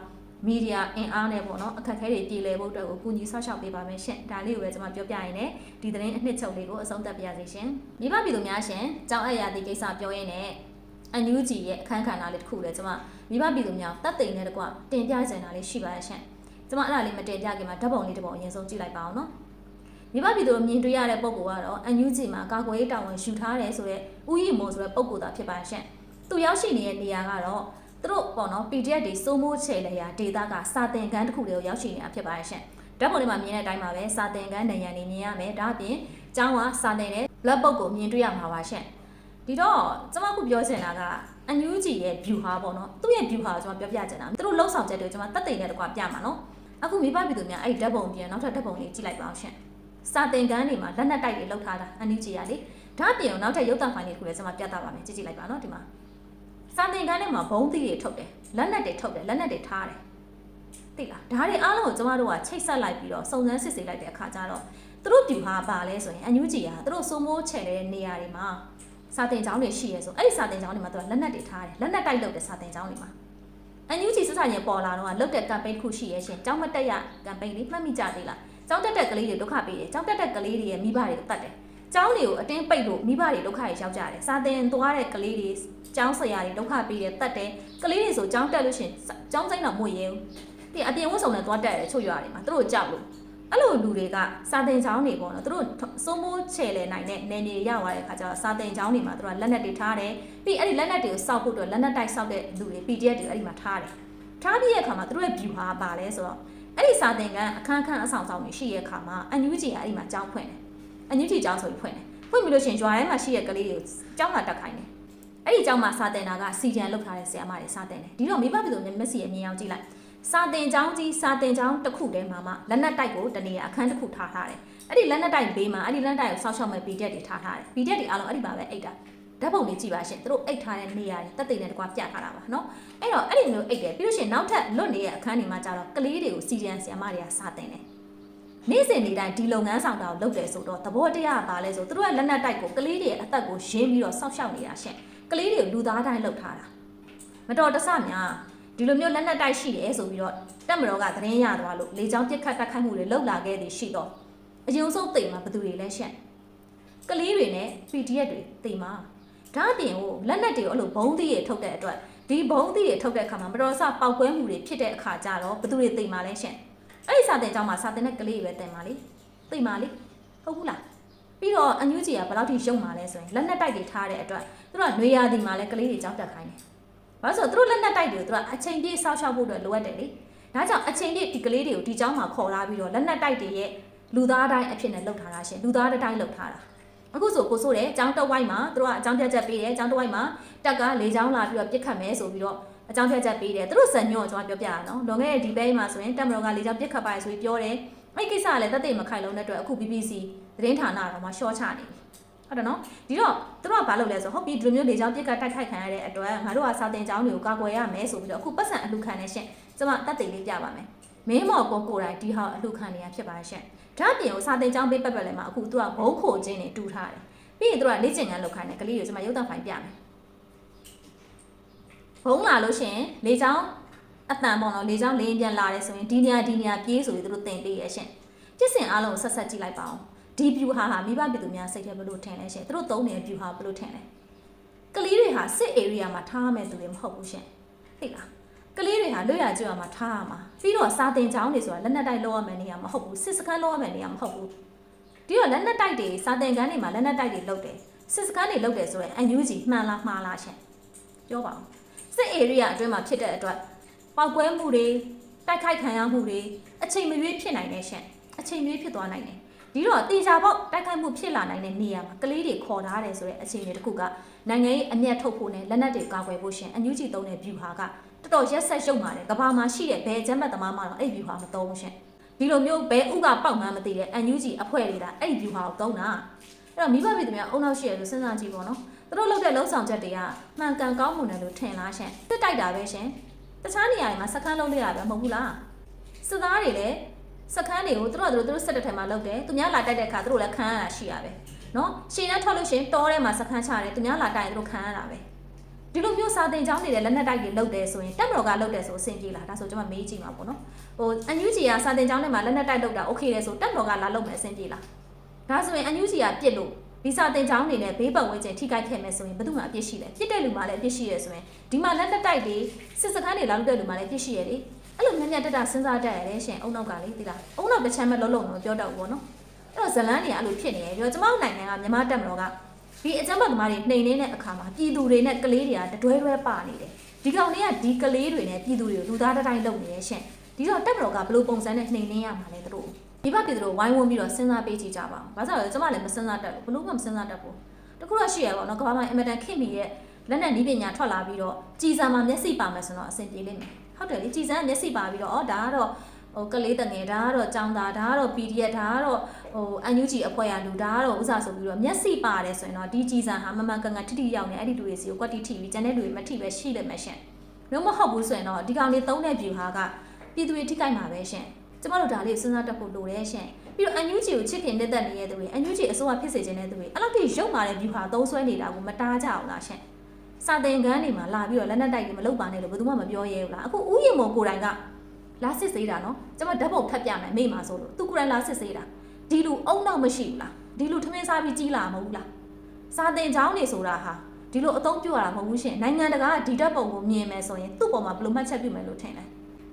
မီဒီယာအင်အားနဲ့ပေါ့နော်အခက်အခဲတွေပြည်လည်ဖို့အတွက်ကိုကူညီဆောက်ရှောက်ပေးပါမယ်ရှင်ဒါလေးကိုပဲကျွန်မပြောပြရင်းနဲ့ဒီသတင်းအနှစ်ချုပ်လေးကိုအဆုံးသတ်ပြရစီရှင်မိဘပြည်သူများရှင်ကြောင်းအပ်ရာဒီကိစ္စပြောရင်းနဲ့အန်ယူဂျီရဲ့အခန်းကဏ္ဍလေးတစ်ခုလည်းကျွန်မမိဘပြည်သူများတက်သိမ့်တဲ့တကွတင်ပြချင်တာလေးရှိပါရဲ့ရှင်ကျွန်မအဲ့ဒါလေးမတင်ပြခင်မှာဓာတ်ပုံလေးတစ်ပုံအရင်ဆုံးကြည့်လိုက်ပါအောင်နော် မိဘပြည်သူမြင်တွေ့ရတဲ့ပုံကောကတော့အန်ယူဂျီမှာကာကွယ်ရေးတာဝန်ယူထားတယ်ဆိုတော့ဥယျာဉ်မို့ဆိုတဲ့ပုံကောသာဖြစ်ပါရှင့်။သူရောက်ရှိနေတဲ့နေရာကတော့သူတို့ပေါ့နော် PDF တွေစိုးမိုးချေလျာဒေတာကစာတင်ကန်းတစ်ခုတွေကိုရောက်ရှိနေတာဖြစ်ပါရှင့်။ဓာတ်ပုံလေးမှာမြင်တဲ့အတိုင်းပါပဲစာတင်ကန်းနေရန်နေမြင်ရမယ်။ဒါအပြင်ကျောင်းကစာတင်တဲ့ black book ကိုမြင်တွေ့ရမှာပါရှင့်။ဒီတော့ကျွန်မခုပြောချင်တာကအန်ယူဂျီရဲ့ view ဟာပေါ့နော်သူ့ရဲ့ view ဟာကျွန်မပြောပြချင်တာသူတို့လှုပ်ဆောင်ချက်တွေကျွန်မတက်သိတဲ့တကွာပြမှာနော်။အခုမိဘပြည်သူများအဲ့ဒီဓာတ်ပုံပြင်နောက်ထပ်ဓာတ်ပုံလေးကြည့်လိုက်ပါအောင်ရှင့်။ စာတင်ကန်းတွေမှာလက်နက်တိုက်တွေလောက်ထားတာအန်ဒီဂျီရလေဒါအပြင်ကိုနောက်ထပ်ရုပ်သံဖိုင်လေးတစ်ခုလည်းကျွန်မပြသပါမယ်ကြည့်ကြည့်လိုက်ပါနော်ဒီမှာစာတင်ကန်းထဲမှာဘုံသီးတွေထုတ်တယ်လက်နက်တွေထုတ်တယ်လက်နက်တွေထားတယ်သိလားဒါတွေအားလုံးကိုကျွန်မတို့ကချိတ်ဆက်လိုက်ပြီးတော့စုံစမ်းစစ်ဆေးလိုက်တဲ့အခါကျတော့သူတို့ပြူဟာပါလဲဆိုရင်အန်ယူဂျီဟာသူတို့စိုးမိုးချယ်တဲ့နေရာတွေမှာစာတင်ကျောင်းတွေရှိရဲဆိုအဲ့ဒီစာတင်ကျောင်းတွေမှာသူကလက်နက်တွေထားတယ်လက်နက်တိုက်လုပ်တဲ့စာတင်ကျောင်းတွေမှာအန်ယူဂျီစစ်စာရင်ပေါ်လာတော့လုတ်တဲ့ campaign တစ်ခုရှိရဲရှင်ကျောင်းမတက်ရ campaign လေးမှတ်မိကြသေးလား ကျောင်းတက်တက်ကလေးတွေဒုက္ခပေးတယ်ကျောင်းတက်တက်ကလေးတွေရဲ့မိဘတွေကိုတတ်တယ်ကျောင်းတွေကိုအတင်းပိတ်လို့မိဘတွေဒုက္ခတွေရောက်ကြတယ်စာသင်သွားတဲ့ကလေးတွေကျောင်းဆရာတွေဒုက္ခပေးတယ်တတ်တယ်ကလေးတွေဆိုကျောင်းတက်လို့ရှရင်ကျောင်းစိမ့်တော့မွေရဲဘူးပြီးအပြင်ဝတ်စုံနဲ့သွားတက်တယ်ချို့ရွာတွေမှာသူတို့ကြောက်လို့အဲ့လိုလူတွေကစာသင်ကျောင်းတွေပေါ့နော်သူတို့စိုးမိုးချယ်လေနိုင်တဲ့နယ်မြေရောက်သွားတဲ့ခါကျတော့စာသင်ကျောင်းတွေမှာသူတို့ကလက်နက်တွေထားတယ်ပြီးအဲ့ဒီလက်နက်တွေကိုစောက်ဖို့အတွက်လက်နက်တိုက်စောက်တဲ့လူတွေ PDF တွေအဲ့ဒီမှာထားတယ်ထားပြီးရဲ့အခါမှာသူတို့ရဲ့ view ဟာပါလဲဆိုတော့ အဲ့ဒီစာသင်ခန်းအခန်းခန်းအဆောင်ဆောင်တွေရှိရဲ့အခါမှာအန်ယူဂျီကအဲ့ဒီမှာကျောင်းဖွင့်တယ်အန်ယူဂျီကျောင်းဆိုပြီးဖွင့်တယ်ဖွင့်ပြီးလို့ရှိရင်ရွာထဲမှာရှိရဲ့ကလေးတွေကိုကျောင်းလာတက်ခိုင်းတယ်အဲ့ဒီကျောင်းမှာစာသင်တာကစီဂျန်လောက်ထားတဲ့ဆရာမတွေစာသင်တယ်ဒီတော့မိဘပြည်သူမျက်စီအမြင်အောင်ကြည့်လိုက်စာသင်ကျောင်းကြီးစာသင်ကျောင်းတစ်ခုတည်းမှာမှလက်နက်တိုက်ကိုတနေရအခန်းတစ်ခုထားထားတယ်အဲ့ဒီလက်နက်တိုက်ဘေးမှာအဲ့ဒီလက်နက်တိုက်ကိုစောက်ရှောက်မဲ့ PDF တွေထားထားတယ် PDF တွေအားလုံးအဲ့ဒီမှာပဲအိတ်တာ ဓာတ်ပုံလေးကြည့်ပါရှင်သူတို့အိတ်ထားတဲ့နေရာတွေတက်သိနေတကွာပြထားတာပါเนาะအဲ့တော့အဲ့ဒီမျိုးအိတ်တယ်ပြီးလို့ရှိရင်နောက်ထပ်လွတ်နေတဲ့အခန်းတွေမှာကျတော့ကလေးတွေကိုစီဂျန်ဆီယမတွေကစာတင်တယ်နေ့စဉ်နေ့တိုင်းဒီလုပ်ငန်းဆောင်တာကိုလုပ်တယ်ဆိုတော့သဘောတရားကပါလဲဆိုသူတို့ကလက်နက်တိုက်ကိုကလေးတွေရဲ့အသက်ကိုရင်းပြီးတော့စောက်ရှောက်နေတာရှင်ကလေးတွေကိုလူသားတိုင်းလှုပ်ထားတာမတော်တဆများဒီလိုမျိုးလက်နက်တိုက်ရှိတယ်ဆိုပြီးတော့တက်မတော်ကသတင်းရသွားလို့လေချောင်းပြစ်ခတ်တက်ခတ်မှုတွေလှုပ်လာခဲ့သည်ရှိတော့အရင်ဆုံးတိမ်မှာဘယ်သူတွေလဲရှင့်ကလေးတွေနဲ့ PDF တွေတိမ်မှာ ဒါအပြင်ဟိုလက်နက်တွေကိုအဲ့လိုဘုံသီးရထုတ်တဲ့အတွက်ဒီဘုံသီးတွေထုတ်တဲ့အခါမှာမတော်ဆပေါက်ကွဲမှုတွေဖြစ်တဲ့အခါကျတော့ဘယ်သူတွေတိမ်မှာလဲရှင့်အဲ့ဒီစာတင်ကျောင်းမှာစာတင်တဲ့ကလေးတွေပဲတင်ပါလေသိပါလေဟုတ်ဘူးလားပြီးတော့အန်ယူဂျီကဘယ်လောက်ထိရုံမာလဲဆိုရင်လက်နက်တိုက်တွေထားတဲ့အတွက်သူတို့ကຫນွေရာသီမှာလည်းကလေးတွေကြောင်းတက်ခိုင်းတယ်ဘာလို့ဆိုတော့သူတို့လက်နက်တိုက်တွေကိုသူကအချိန်ပြည့်စောင့်ရှောက်ဖို့အတွက်လိုအပ်တယ်လေဒါကြောင့်အချိန်ပြည့်ဒီကလေးတွေကိုဒီကျောင်းမှာခေါ်လာပြီးတော့လက်နက်တိုက်တွေရဲ့လူသားတိုင်းအဖြစ်နဲ့လှုပ်ထားတာရှင်လူသားတစ်တိုင်းလှုပ်ထားတာ အခုဆိုကိုဆိုတယ်ကျောင်းတက်ဝိုင်းမှာသူတို့ကအကြောင်းပြချက်ပေးတယ်ကျောင်းတက်ဝိုင်းမှာတက်ကလေချောင်းလာပြီးတော့ပြစ်ခတ်မယ်ဆိုပြီးတော့အကြောင်းပြချက်ပေးတယ်သူတို့ဇန်ညွန့်ကျွန်တော်ပြောပြရအောင်လွန်ခဲ့တဲ့ဒီဘဲမှာဆိုရင်တက်မတော်ကလေချောင်းပြစ်ခတ်ပါရဆိုပြီးပြောတယ်အဲ့ကိစ္စကလည်းတက်တဲ့မခိုင်လုံးတဲ့အတွက်အခု BBC သတင်းဌာနတော်မှာရှော့ချနေပြီဟုတ်တယ်နော်ဒီတော့သူတို့ကဘာလုပ်လဲဆိုဟုတ်ပြီဒီလိုမျိုးလေချောင်းပြစ်ကတ်တိုက်ခိုက်ခံရတဲ့အတွက်ငါတို့ကစာတင်ကျောင်းတွေကိုကာကွယ်ရမယ်ဆိုပြီးတော့အခုပတ်စံအလှခံနေရှင်ကျွန်မတက်သိလေးပြပါမယ်မင်းမော်ကိုကိုယ်တိုင်ဒီဟာအလှခံနေရဖြစ်ပါရှင် ဒါအပြင်ကိုစာတင်ကျောင်းပေးပတ်ပတ်လည်းမှာအခုသူကဘုံခိုခြင်းတွေတူထားတယ်ပြီးရင်သူကလေ့ကျင့်ခန်းလုပ်ခိုင်းတယ်ကလေးကိုကျွန်မရုပ်သံဖိုင်ပြမယ်ဘုံလာလို့ရှင်လေချောင်းအတန်ပေါ့နော်လေချောင်းလင်းပြန်လာတယ်ဆိုရင်ဒီနေရာဒီနေရာပြေးဆိုပြီးသူတို့တင်ပေးရရှင်ပြစ်စင်အားလုံးကိုဆက်ဆက်ကြည့်လိုက်ပါဦးဒီ view ဟာဟာမိဘပြည်သူများစိတ်ထဲဘယ်လိုထင်လဲရှင်သူတို့သုံးနေတဲ့ view ဟာဘယ်လိုထင်လဲကလေးတွေဟာစစ် area မှာထားရမယ့်သူတွေမဟုတ်ဘူးရှင်သိလား ကလေးတွေဟာလွတ်ရကျွတ်ရမှာထားရမှာပြီးတော့စာတင်ချောင်းတွေဆိုတာလက်နက်တိုက်လောက်ရမယ့်နေရာမဟုတ်ဘူးစစ်စခန်းလောက်ရမယ့်နေရာမဟုတ်ဘူးဒီတော့လက်နက်တိုက်တွေစာတင်ခန်းတွေမှာလက်နက်တိုက်တွေလောက်တယ်စစ်စခန်းတွေလောက်တယ်ဆိုရင် UNG မှန်လားမှားလားရှင်ပြောပါဦးစစ် area အတွင်းမှာဖြစ်တဲ့အတွက်ပောက်ကွဲမှုတွေတိုက်ခိုက်ခံရမှုတွေအချိန်မရွေးဖြစ်နိုင်တဲ့ရှင်အချိန်မရွေးဖြစ်သွားနိုင်တယ်ဒီတော့တေချာပေါက်တိုက်ခိုက်မှုဖြစ်လာနိုင်တဲ့နေရာမှာကလေးတွေခေါ်ထားတယ်ဆိုတဲ့အခြေအနေတစ်ခုကနိုင်ငံရေးအမျက်ထုတ်ဖို့နဲ့လက်နက်တွေကာကွယ်ဖို့ရှင်အန်ယူဂျီသုံးတဲ့ view ဟာက တော်တော်ရက်ဆက်ရုပ်ပါတယ်ကဘာမှာရှိတဲ့ဘယ်ချမ်းမတ်သမားမှတော့အဲ့ view ဟာမသုံးဘူးရှင်ဒီလိုမျိုးဘဲဥကပေါက်မှန်းမသိတဲ့အန်ယူဂျီအဖွဲ့တွေကအဲ့ view ဟာကိုသုံးတာအဲ့တော့မိဘပြည်သူများအုံနောက်ရှိရလို့စဉ်းစားကြည့်ပေါ့နော်သူတို့လုပ်တဲ့လုံဆောင်ချက်တွေကမှန်ကန်ကောင်းမှုနဲ့လို့ထင်လားရှင်တက်တိုက်တာပဲရှင်တခြားနေရာတွေမှာစကန်းလုံးလေးတာပဲမဟုတ်ဘူးလားစစ်သားတွေလည်းစခန်းတွေကိုသူတို့ကသူတို့စက်တက်ထဲမှာလုပ်တယ်သူများလာတိုက်တဲ့အခါသူတို့လည်းခံရတာရှိရပဲနော်ရှင်းနဲ့ထွက်လို့ရှရင်တောထဲမှာစခန်းချတယ်သူများလာတိုက်ရင်သူတို့ခံရတာပဲ ဒီလိုမျိုးစာတင်ကြောင်းနေတဲ့လက်နက်တိုက်တွေလုပ်တယ်ဆိုရင်တက်မတော်ကလုပ်တယ်ဆိုအဆင်ပြေလားဒါဆိုကျွန်မမေးကြည့်မှာပေါ့နော်ဟိုအန်ယူဂျီကစာတင်ကြောင်းထဲမှာလက်နက်တိုက်လုပ်တာโอเคတယ်ဆိုတက်မတော်ကလာလုပ်မယ်အဆင်ပြေလားဒါဆိုရင်အန်ယူဂျီကပြစ်လို့ဒီစာတင်ကြောင်းနေနဲ့ဘေးပတ်ဝန်းကျင်ထိခိုက်ခဲ့မယ်ဆိုရင်ဘယ်သူမှအပြစ်ရှိလဲပြစ်တဲ့လူမှလည်းအပြစ်ရှိရဆိုရင်ဒီမှာလက်နက်တိုက်တွေစစ်စခန်းတွေလာလုပ်တဲ့လူမှလည်းအပြစ်ရှိရလေအဲ့လိုမြတ်မြတ်တက်တာစဉ်းစားတတ်ရတယ်ရှင်အုံနောက်ကလေသိလားအုံနောက်တစ်ချမ်းပဲလုံးလုံးတော့ပြောတော့ဘောနော်အဲ့တော့ဇလန်းတွေကအဲ့လိုဖြစ်နေရပြီးတော့ကျမတို့နိုင်ငံကမြန်မာတက်မတော်က ဒီအကြမ်းဖက်သမားတွေနှိမ်နေတဲ့အခါမှာပြည်သူတွေနဲ့ကလေးတွေကတတွဲတွဲပါနေတယ်ဒီကောင်တွေကဒီကလေးတွေနဲ့ပြည်သူတွေကိုလူသားတတိုင်းလုပ်နေရရှင်ဒီတော့တက်မတော်ကဘယ်လိုပုံစံနဲ့နှိမ်နေရမှာလဲသူတို့ဒီဘပြည်သူတို့ဝိုင်းဝန်းပြီးတော့စဉ်းစားပေးကြည့်ကြပါအောင်ဘာကြောင့်လဲကျမလည်းမစဉ်းစားတတ်ဘူးဘလို့မှမစဉ်းစားတတ်ဘူးတခုတော့ရှိရပါတော့ကမ္ဘာမှာအင်မတန်ခင်မိရဲ့လက်နဲ့နီးပညာထွက်လာပြီးတော့ကြည်စံမှာမျက်စိပါမယ်ဆိုတော့အဆင်ပြေလိမ့်မယ်ဟုတ်တယ်လေကြည်စံကမျက်စိပါပြီးတော့ဩဒါကတော့ ဟိုကလေးတငယ်ဒါကတော့ចောင်းသားဒါကတော့ PDF ဒါကတော့ဟို UNG အဖွဲ့ရလူဒါကတော့ဥစားဆိုပြီးတော့မျက်စိပါတယ်ဆိုရင်တော့ဒီကြည်စံဟာမမှန်ကန်ကန်ထိထိရောက်နေအဲ့ဒီလူတွေစီကိုကွက်တိထိပြီးကျန်တဲ့လူတွေမထိပဲရှိလိမ့်မယ်ရှင်လုံးမဟုတ်ဘူးဆိုရင်တော့ဒီကောင်လေးသုံးတဲ့ view ဟာကပြည်သူတွေထိခိုက်မှာပဲရှင်ကျမတို့ဒါလေးစဉ်းစားတတ်ဖို့လိုတယ်ရှင်ပြီးတော့ UNG ကိုချစ်ခင်တက်တက်နေတဲ့သူတွေ UNG အစိုးရဖြစ်စေခြင်းတဲ့သူတွေအဲ့လောက်ထိရုပ်မာတဲ့ view ဟာသုံးဆွဲနေတာကိုမတားကြအောင်လားရှင်စာတင်ကန်းတွေမှာလာပြီးတော့လက်နက်တိုက်တွေမလုပ်ပါနဲ့လို့ဘယ်သူမှမပြောရဲဘူးလားအခုဥယျာဉ်မော်ကိုယ်တိုင်က လာစစ်ဆေးတာနော်ကျွန်မဓာတ်ပုံထပ်ပြမယ်မိမှာဆိုလို့သူကိုယ်တိုင်လာစစ်ဆေးတာဒီလူအုံနောက်မရှိဘူးလားဒီလူထမင်းစားပြီးကြီးလာမဟုတ်ဘူးလားစာတင်ချောင်းနေဆိုတာဟာဒီလိုအသုံးပြုရတာမဟုတ်ဘူးရှင်နိုင်ငံတကာကဒီဓာတ်ပုံကိုမြင်မယ်ဆိုရင်သူ့ပေါ်မှာဘယ်လိုမှတ်ချက်ပြုမယ်လို့ထင်လဲ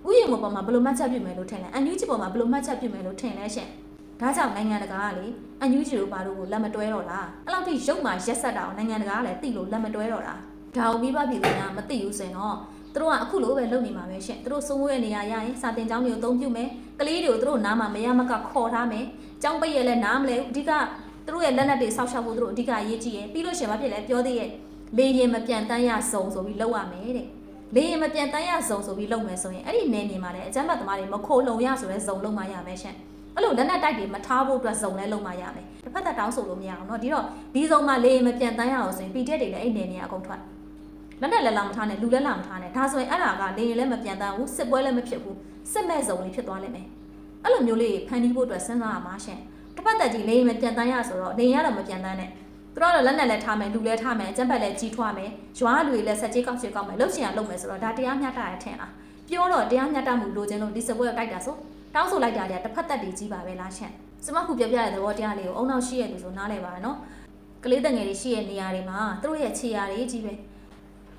ဥယျာဉ်မော်ပေါ်မှာဘယ်လိုမှတ်ချက်ပြုမယ်လို့ထင်လဲအန်ယူဂျီပေါ်မှာဘယ်လိုမှတ်ချက်ပြုမယ်လို့ထင်လဲရှင်ဒါကြောင့်နိုင်ငံတကာကလေအန်ယူဂျီတို့ဘာလို့ကိုလက်မတွဲတော့တာအဲ့လောက်ထိရုပ်မှာရက်ဆက်တာအောင်နိုင်ငံတကာကလည်းသိလို့လက်မတွဲတော့တာဒါကိုမိဘပြည်သူများမသိဘူးဆိုရင်တော့ သူတို့ကအခုလိုပဲလုပ်နေမှာပဲရှင့်သူတို့စိုးမိုးရဲ့နေရာရရင်စာတင်ကျောင်းတွေကိုအသုံးပြုမယ်ကလေးတွေကိုသူတို့နားမှာမရမကခေါ်ထားမယ်ကျောင်းပိတ်ရလဲနားမလဲအဓိကသူတို့ရဲ့လက်နက်တွေဆောက်ရှောက်ဖို့သူတို့အဓိကအရေးကြီးရယ်ပြီးလို့ရှင်မဖြစ်လဲပြောသေးရဲ့လေရင်မပြန်တန်းရစုံဆိုပြီးလုပ်ရမယ်တဲ့လေရင်မပြန်တန်းရစုံဆိုပြီးလုပ်မယ်ဆိုရင်အဲ့ဒီနယ်မြေမှာလည်းအကြမ်းဖက်သမားတွေမခိုလုံရဆိုတဲ့ဇုံလုံးမှရမယ်ရှင့်အဲ့လိုလက်နက်တိုက်တွေမထားဖို့အတွက်ဇုံလဲလုံးမှရမယ်တစ်ဖက်သက်တောင်းဆိုလို့မရအောင်เนาะဒီတော့ဒီဇုံမှာလေရင်မပြန်တန်းရအောင်ဆိုရင် PDF တွေလည်းအဲ့နယ်နေရာအကုန်ထွက် လက်နဲ့လက်လောင်မထားနဲ့လူလက်လောင်မထားနဲ့ဒါဆိုရင်အဲ့ဒါကလေရင်လည်းမပြန်တန်းဘူးစစ်ပွဲလည်းမဖြစ်ဘူးစစ်မဲ့စုံလေးဖြစ်သွားလိမ့်မယ်အဲ့လိုမျိုးလေးဖန်တီးဖို့အတွက်စဉ်းစားရမှာရှင်တစ်ပတ်သက်ကြီးလေရင်မပြန်တန်းရဆိုတော့လေရင်ကတော့မပြန်တန်းနဲ့သူတို့ကတော့လက်နဲ့လည်းထားမယ်လူလည်းထားမယ်အကျက်ဘက်လည်းကြီးထွားမယ်ရွာတွေလည်းဆက်ကြီးကောက်ချေကောက်မယ်လှုပ်ရှင်ရလှုပ်မယ်ဆိုတော့ဒါတရားမျှတရထင်လားပြောတော့တရားမျှတမှုလိုချင်လို့ဒီစပွဲကိုတိုက်တာဆိုတောင်းဆိုလိုက်တာတွေကတစ်ဖက်သက်တည်းကြီးပါပဲလားရှင်စမခုပြပြတဲ့သဘောတရားလေးကိုအုံနောက်ရှိရသူဆိုနားလဲပါနော်ကလေးတငယ်တွေရှိတဲ့နေရာတွေမှာသူတို့ရဲ့ခြေရာတွေကြီးပဲ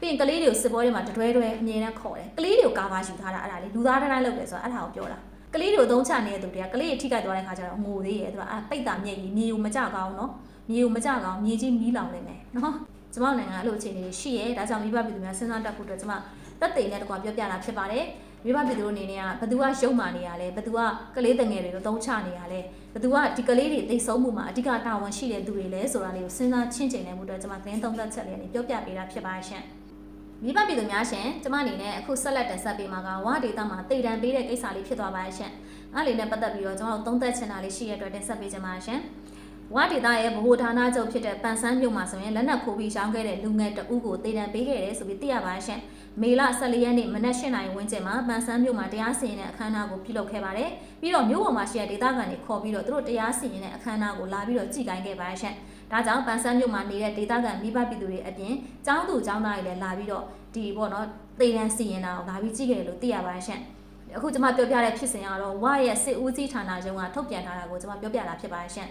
ပြီးရင်ကလေးတွေကိုစစ်ပွဲတွေမှာတတွဲတွဲအမြင်နဲ့ခေါ်တယ်ကလေးတွေကိုကာဗာယူထားတာအဲ့ဒါလေလူသားတိုင်းတိုင်းလုပ်တယ်ဆိုတာအဲ့ဒါကိုပြောတာကကလေးတွေကိုသုံးချနေတဲ့သူတွေကကလေးတွေထိခိုက်သွားတဲ့ခါကျတော့ငိုသေးရဲ့သူကအာပိတ်တာမြက်ကြီးမြေကိုမကြကောင်းနော်မြေကိုမကြကောင်းမြေကြီးမီးလောင်နေမယ်နော်ကျမတို့နိုင်ငံအဲ့လိုအခြေအနေတွေရှိရဲဒါကြောင့်မိဘပြည်သူများစဉ်းစားတတ်ဖို့အတွက်ကျမတက်သိနဲ့တကွာပြောပြတာဖြစ်ပါတယ်မိဘပြည်သူတို့အနေနဲ့ကဘသူကရုံမာနေရလဲဘသူကကလေးတငယ်တွေကိုသုံးချနေရလဲဘသူကဒီကလေးတွေသိဆုံးမှုမှာအဓိကတာဝန်ရှိတဲ့သူတွေလဲဆိုတာလေးကိုစဉ်းစားချင်းချင်နေမှုအတွက်ကျမသတင်းသုံးသပ်ချက်လေးနဲ့ပြောပြပေးတာဖြစ်ပါရှင် မိဘပြည်သူများရှင်ကျမအနေနဲ့အခုဆက်လက်တင်ဆက်ပေးမှာကဝါဒေတာမှာတည်တံပေးတဲ့ကိစ္စလေးဖြစ်သွားပါရှင်အားလေးနဲ့ပတ်သက်ပြီးတော့ကျွန်တော်တို့သုံးသပ်ချင်တာလေးရှိရတဲ့အတွက်တင်ဆက်ပေးချင်ပါရှင်ဝါဒေတာရဲ့ဗဟိုဌာနချုပ်ဖြစ်တဲ့ပန်ဆန်းမြို့မှာဆိုရင်လက်နက်ခိုးပြီးရောင်းခဲ့တဲ့လူငယ်တဦးကိုတည်တံပေးခဲ့တယ်ဆိုပြီးသိရပါရှင်မေလ14ရက်နေ့မနက်၈နာရီဝန်းကျင်မှာပန်ဆန်းမြို့မှာတရားစီရင်တဲ့အခမ်းအနားကိုပြုလုပ်ခဲ့ပါတယ်ပြီးတော့မြို့ပေါ်မှာရှိတဲ့ဒေသခံတွေခေါ်ပြီးတော့သူတို့တရားစီရင်တဲ့အခမ်းအနားကိုလာပြီးတော့ကြည်ကိုင်းခဲ့ပါရှင် ဒါကြောင့်ပန်ဆန်းမြို့မှာနေတဲ့ဒေသခံမိဘပြည်သူတွေအပြင်ចောင်းသူចောင်းသားတွေလည်းလာပြီးတော့ဒီပေါ့နော်တေတန်းစီရင်တာကိုလာပြီးကြည့်ခဲ့တယ်လို့သိရပါရှင်အခုကျွန်မပြောပြတဲ့ဖြစ်စဉ်ကတော့ဝရဲ့စစ်ဦးစီးဌာနရုံးကထုတ်ပြန်ထားတာကိုကျွန်မပြောပြတာဖြစ်ပါရှင်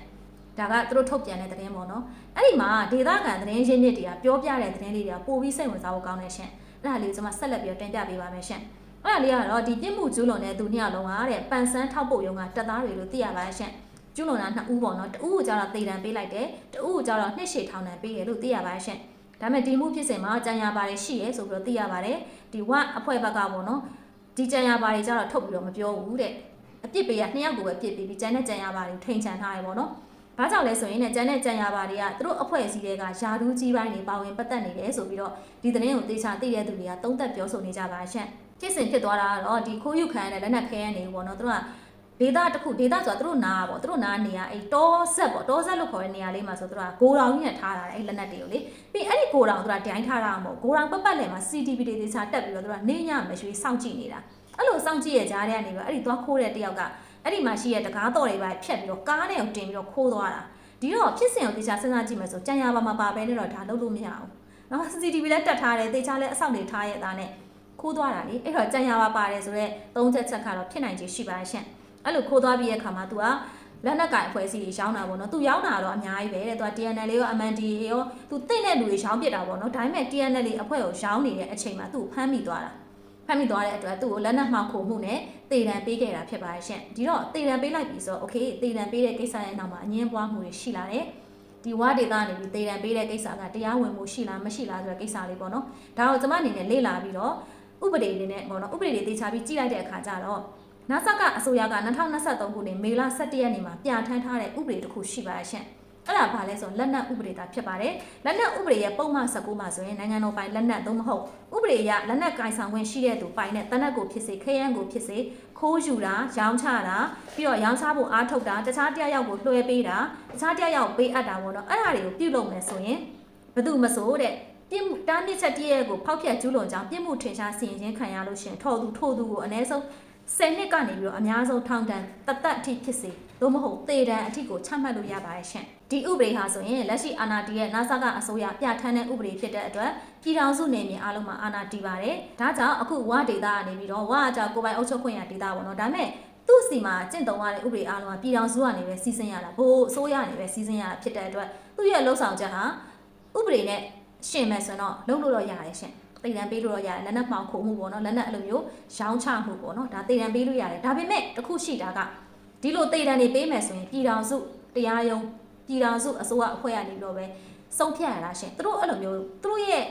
ဒါကသူတို့ထုတ်ပြန်တဲ့သတင်းပေါ့နော်အဲ့ဒီမှာဒေသခံသတင်းရင်းမြစ်တွေကပြောပြတဲ့သတင်းလေးတွေကပို့ပြီးစိတ်ဝင်စားဖို့ကောင်းနေရှင်အဲ့ဒါလေးကိုကျွန်မဆက်လက်ပြီးတော့တင်ပြပေးပါမယ်ရှင်အဲ့ဒါလေးကတော့ဒီပြစ်မှုကျူးလွန်တဲ့သူနှစ်ယောက်လုံးကတဲ့ပန်ဆန်းထောက်ပို့ရုံကတပ်သားတွေလို့သိရပါရှင် ကျူးလွန်တာနှစ်ဦးပေါ့နော်တဦးကိုကျတော့တေတံပေးလိုက်တယ်တဦးကိုကျတော့နှစ်ရှည်ထောင်ဒဏ်ပေးတယ်လို့သိရပါရှင်ဒါပေမဲ့ဒီမှုဖြစ်စဉ်မှာကြံရပါတယ်ရှိရဲဆိုပြီးတော့သိရပါတယ်ဒီဝအဖွဲ့ဘက်ကပေါ့နော်ဒီကြံရပါတယ်ကျတော့ထုတ်ပြီးတော့မပြောဘူးတဲ့အပြစ်ပေးရနှစ်ယောက်ကိုပဲပြစ်ပေးပြီးကြံတဲ့ကြံရပါတယ်ထိန်ချန်ထားတယ်ပေါ့နော်ဘာကြောင့်လဲဆိုရင်လည်းကျန်တဲ့ကြံရပါတွေကသူတို့အဖွဲ့အစည်းတွေကယာဒူးကြီးပိုင်းတွေပါဝင်ပတ်သက်နေတယ်ဆိုပြီးတော့ဒီသတင်းကိုသေချာသိတဲ့သူတွေကသုံးသပ်ပြောဆိုနေကြပါရှင့်ဖြစ်စဉ်ဖြစ်သွားတာကတော့ဒီခိုးယူခံရတဲ့လက်နက်ခဲရနေပေါ့နော်သူတို့က ဒေတာတစ်ခုဒေတာဆိုတာသူတို့နာပေါ့သူတို့နာနေရအဲ့တောဆက်ပေါ့တောဆက်လို့ခေါ်တဲ့နေရာလေးမှာဆိုသူတို့ကဂိုတောင်ကြီးနဲ့ထားတာအဲ့လက်နက်တွေကိုလေပြီးအဲ့ဒီဂိုတောင်သူတို့ကဒိုင်းထားတာမဟုတ်ဂိုတောင်ပတ်ပတ်လည်မှာ CCTV တွေသေချာတက်ပြီးတော့သူတို့ကနေညမရွှေစောင့်ကြည့်နေတာအဲ့လိုစောင့်ကြည့်ရကြားတဲ့ကနေပြီးအဲ့ဒီသွားခိုးတဲ့တယောက်ကအဲ့ဒီမှာရှိတဲ့တကားတော်တွေပါဖြတ်ပြီးတော့ကားနဲ့တင်ပြီးတော့ခိုးသွားတာဒီတော့ဖြစ်စဉ်ကိုသေချာစဉ်းစားကြည့်မယ်ဆိုကြံရပါမှာပါပဲနဲ့တော့ဒါလုပ်လို့မရဘူးနော် CCTV လည်းတက်ထားတယ်သေချာလည်းအဆောက်တွေထားရဲ့သားနဲ့ခိုးသွားတာလေအဲ့တော့ကြံရပါပါတယ်ဆိုတော့သုံးချက်ချက်ကတော့ဖြစ်နိုင်ခြေရှိပါရှင့် အဲ့လိုခိုးသွားပြီးရဲ့ခါမှာသူကလက်နက်ကင်အဖွဲ့အစည်းတွေရောင်းတာပေါ့နော်သူရောင်းတာတော့အများကြီးပဲတဲ့သူက TNL ရော MNDA ရောသူတိတ်တဲ့လူတွေရောင်းပစ်တာပေါ့နော်ဒါပေမဲ့ TNL အဖွဲ့ကိုရောင်းနေတဲ့အချိန်မှာသူ့ကိုဖမ်းမိသွားတာဖမ်းမိသွားတဲ့အတွက်သူ့ကိုလက်နက်မှောက်ခိုမှုနဲ့တေတံပေးခဲ့တာဖြစ်ပါရဲ့ရှင်ဒီတော့တေတံပေးလိုက်ပြီဆိုတော့ okay တေတံပေးတဲ့ကိစ္စရဲ့နောက်မှာအငင်းပွားမှုတွေရှိလာတယ်ဒီဝဒေတာနေပြီးတေတံပေးတဲ့ကိစ္စကတရားဝင်မှုရှိလားမရှိလားဆိုတဲ့ကိစ္စလေးပေါ့နော်ဒါတော့ကျွန်မအနေနဲ့လေ့လာပြီးတော့ဥပဒေတွေနဲ့ပေါ့နော်ဥပဒေတွေတေချာပြီးကြည့်လိုက်တဲ့အခါကျတော့ နာဆာကအစိုးရက2023ခုနှစ်မေလ17ရက်နေ့မှာပြဋ္ဌာန်းထားတဲ့ဥပဒေတစ်ခုရှိပါရဲ့ရှင်။အဲ့ဒါဘာလဲဆိုလက်နက်ဥပဒေတာဖြစ်ပါတယ်။လက်နက်ဥပဒေရဲ့ပုံမှန်19မှာဆိုရင်နိုင်ငံတော်ပိုင်လက်နက်သို့မဟုတ်ဥပဒေအရလက်နက်ကင်ဆောင်ခွင့်ရှိတဲ့သူပိုင်တဲ့တနက်ကိုဖြစ်စေခရမ်းကိုဖြစ်စေခိုးယူတာရောင်းချတာပြီးတော့ရောင်းချဖို့အားထုတ်တာတခြားတယောက်ကိုလွှဲပေးတာတခြားတယောက်ပေးအပ်တာပေါ့နော်အဲ့ဒါတွေကိုပြုလုပ်မယ်ဆိုရင်ဘယ်သူမဆိုတဲ့ပြစ်မှုတားမြစ်ချက်တည်းရဲ့ကိုဖောက်ဖျက်ကျူးလွန်ကြောင်းပြစ်မှုထင်ရှားစီရင်ခြင်းခံရလို့ရှိရင်ထော်သူထို့သူကိုအ ਨੇ ဆုံး 10နှစ်ကနေပြီးတော့အများဆုံးထောင်ဒဏ်တသက်အထိဖြစ်စေသို့မဟုတ်သေဒဏ်အထိကိုချမှတ်လို့ရပါတယ်ရှင်ဒီဥပဒေဟာဆိုရင်လက်ရှိအာဏာတည်ရဲ့ NASA ကအစိုးရပြဋ္ဌာန်းတဲ့ဥပဒေဖြစ်တဲ့အတွက်ပြည်ထောင်စုနယ်မြေအားလုံးမှာအာဏာတည်ပါတယ်ဒါကြောင့်အခုဝဒေတာကနေပြီးတော့ဝအကြောင်းကိုပိုင်အုပ်ချုပ်ခွင့်ရဒေတာပေါ့နော်ဒါပေမဲ့သူ့စီမှာကျင့်သုံးရတဲ့ဥပဒေအားလုံးကပြည်ထောင်စုကနေပဲစီစဉ်ရတာဘိုးအစိုးရကနေပဲစီစဉ်ရတာဖြစ်တဲ့အတွက်သူ့ရဲ့လှုပ်ဆောင်ချက်ဟာဥပဒေနဲ့ရှင်မယ်ဆိုတော့လုပ်လို့တော့ရတယ်ရှင် တည်တံပေးလို့တော့ရတယ်လက်နက်မှောင်ခိုမှုပေါ့နော်လက်နက်အဲ့လိုမျိုးရောင်းချမှုပေါ့နော်ဒါတည်တံပေးလို့ရတယ်ဒါပေမဲ့တခုရှိတာကဒီလိုတည်တံနေပေးမယ်ဆိုရင်ပြည်တော်စုတရားရုံးပြည်တော်စုအစိုးရအဖွဲ့ကနေပြီးတော့ပဲစုံဖြတ်ရတာရှင်သူတို့အဲ့လိုမျိုးသူတို့ရဲ့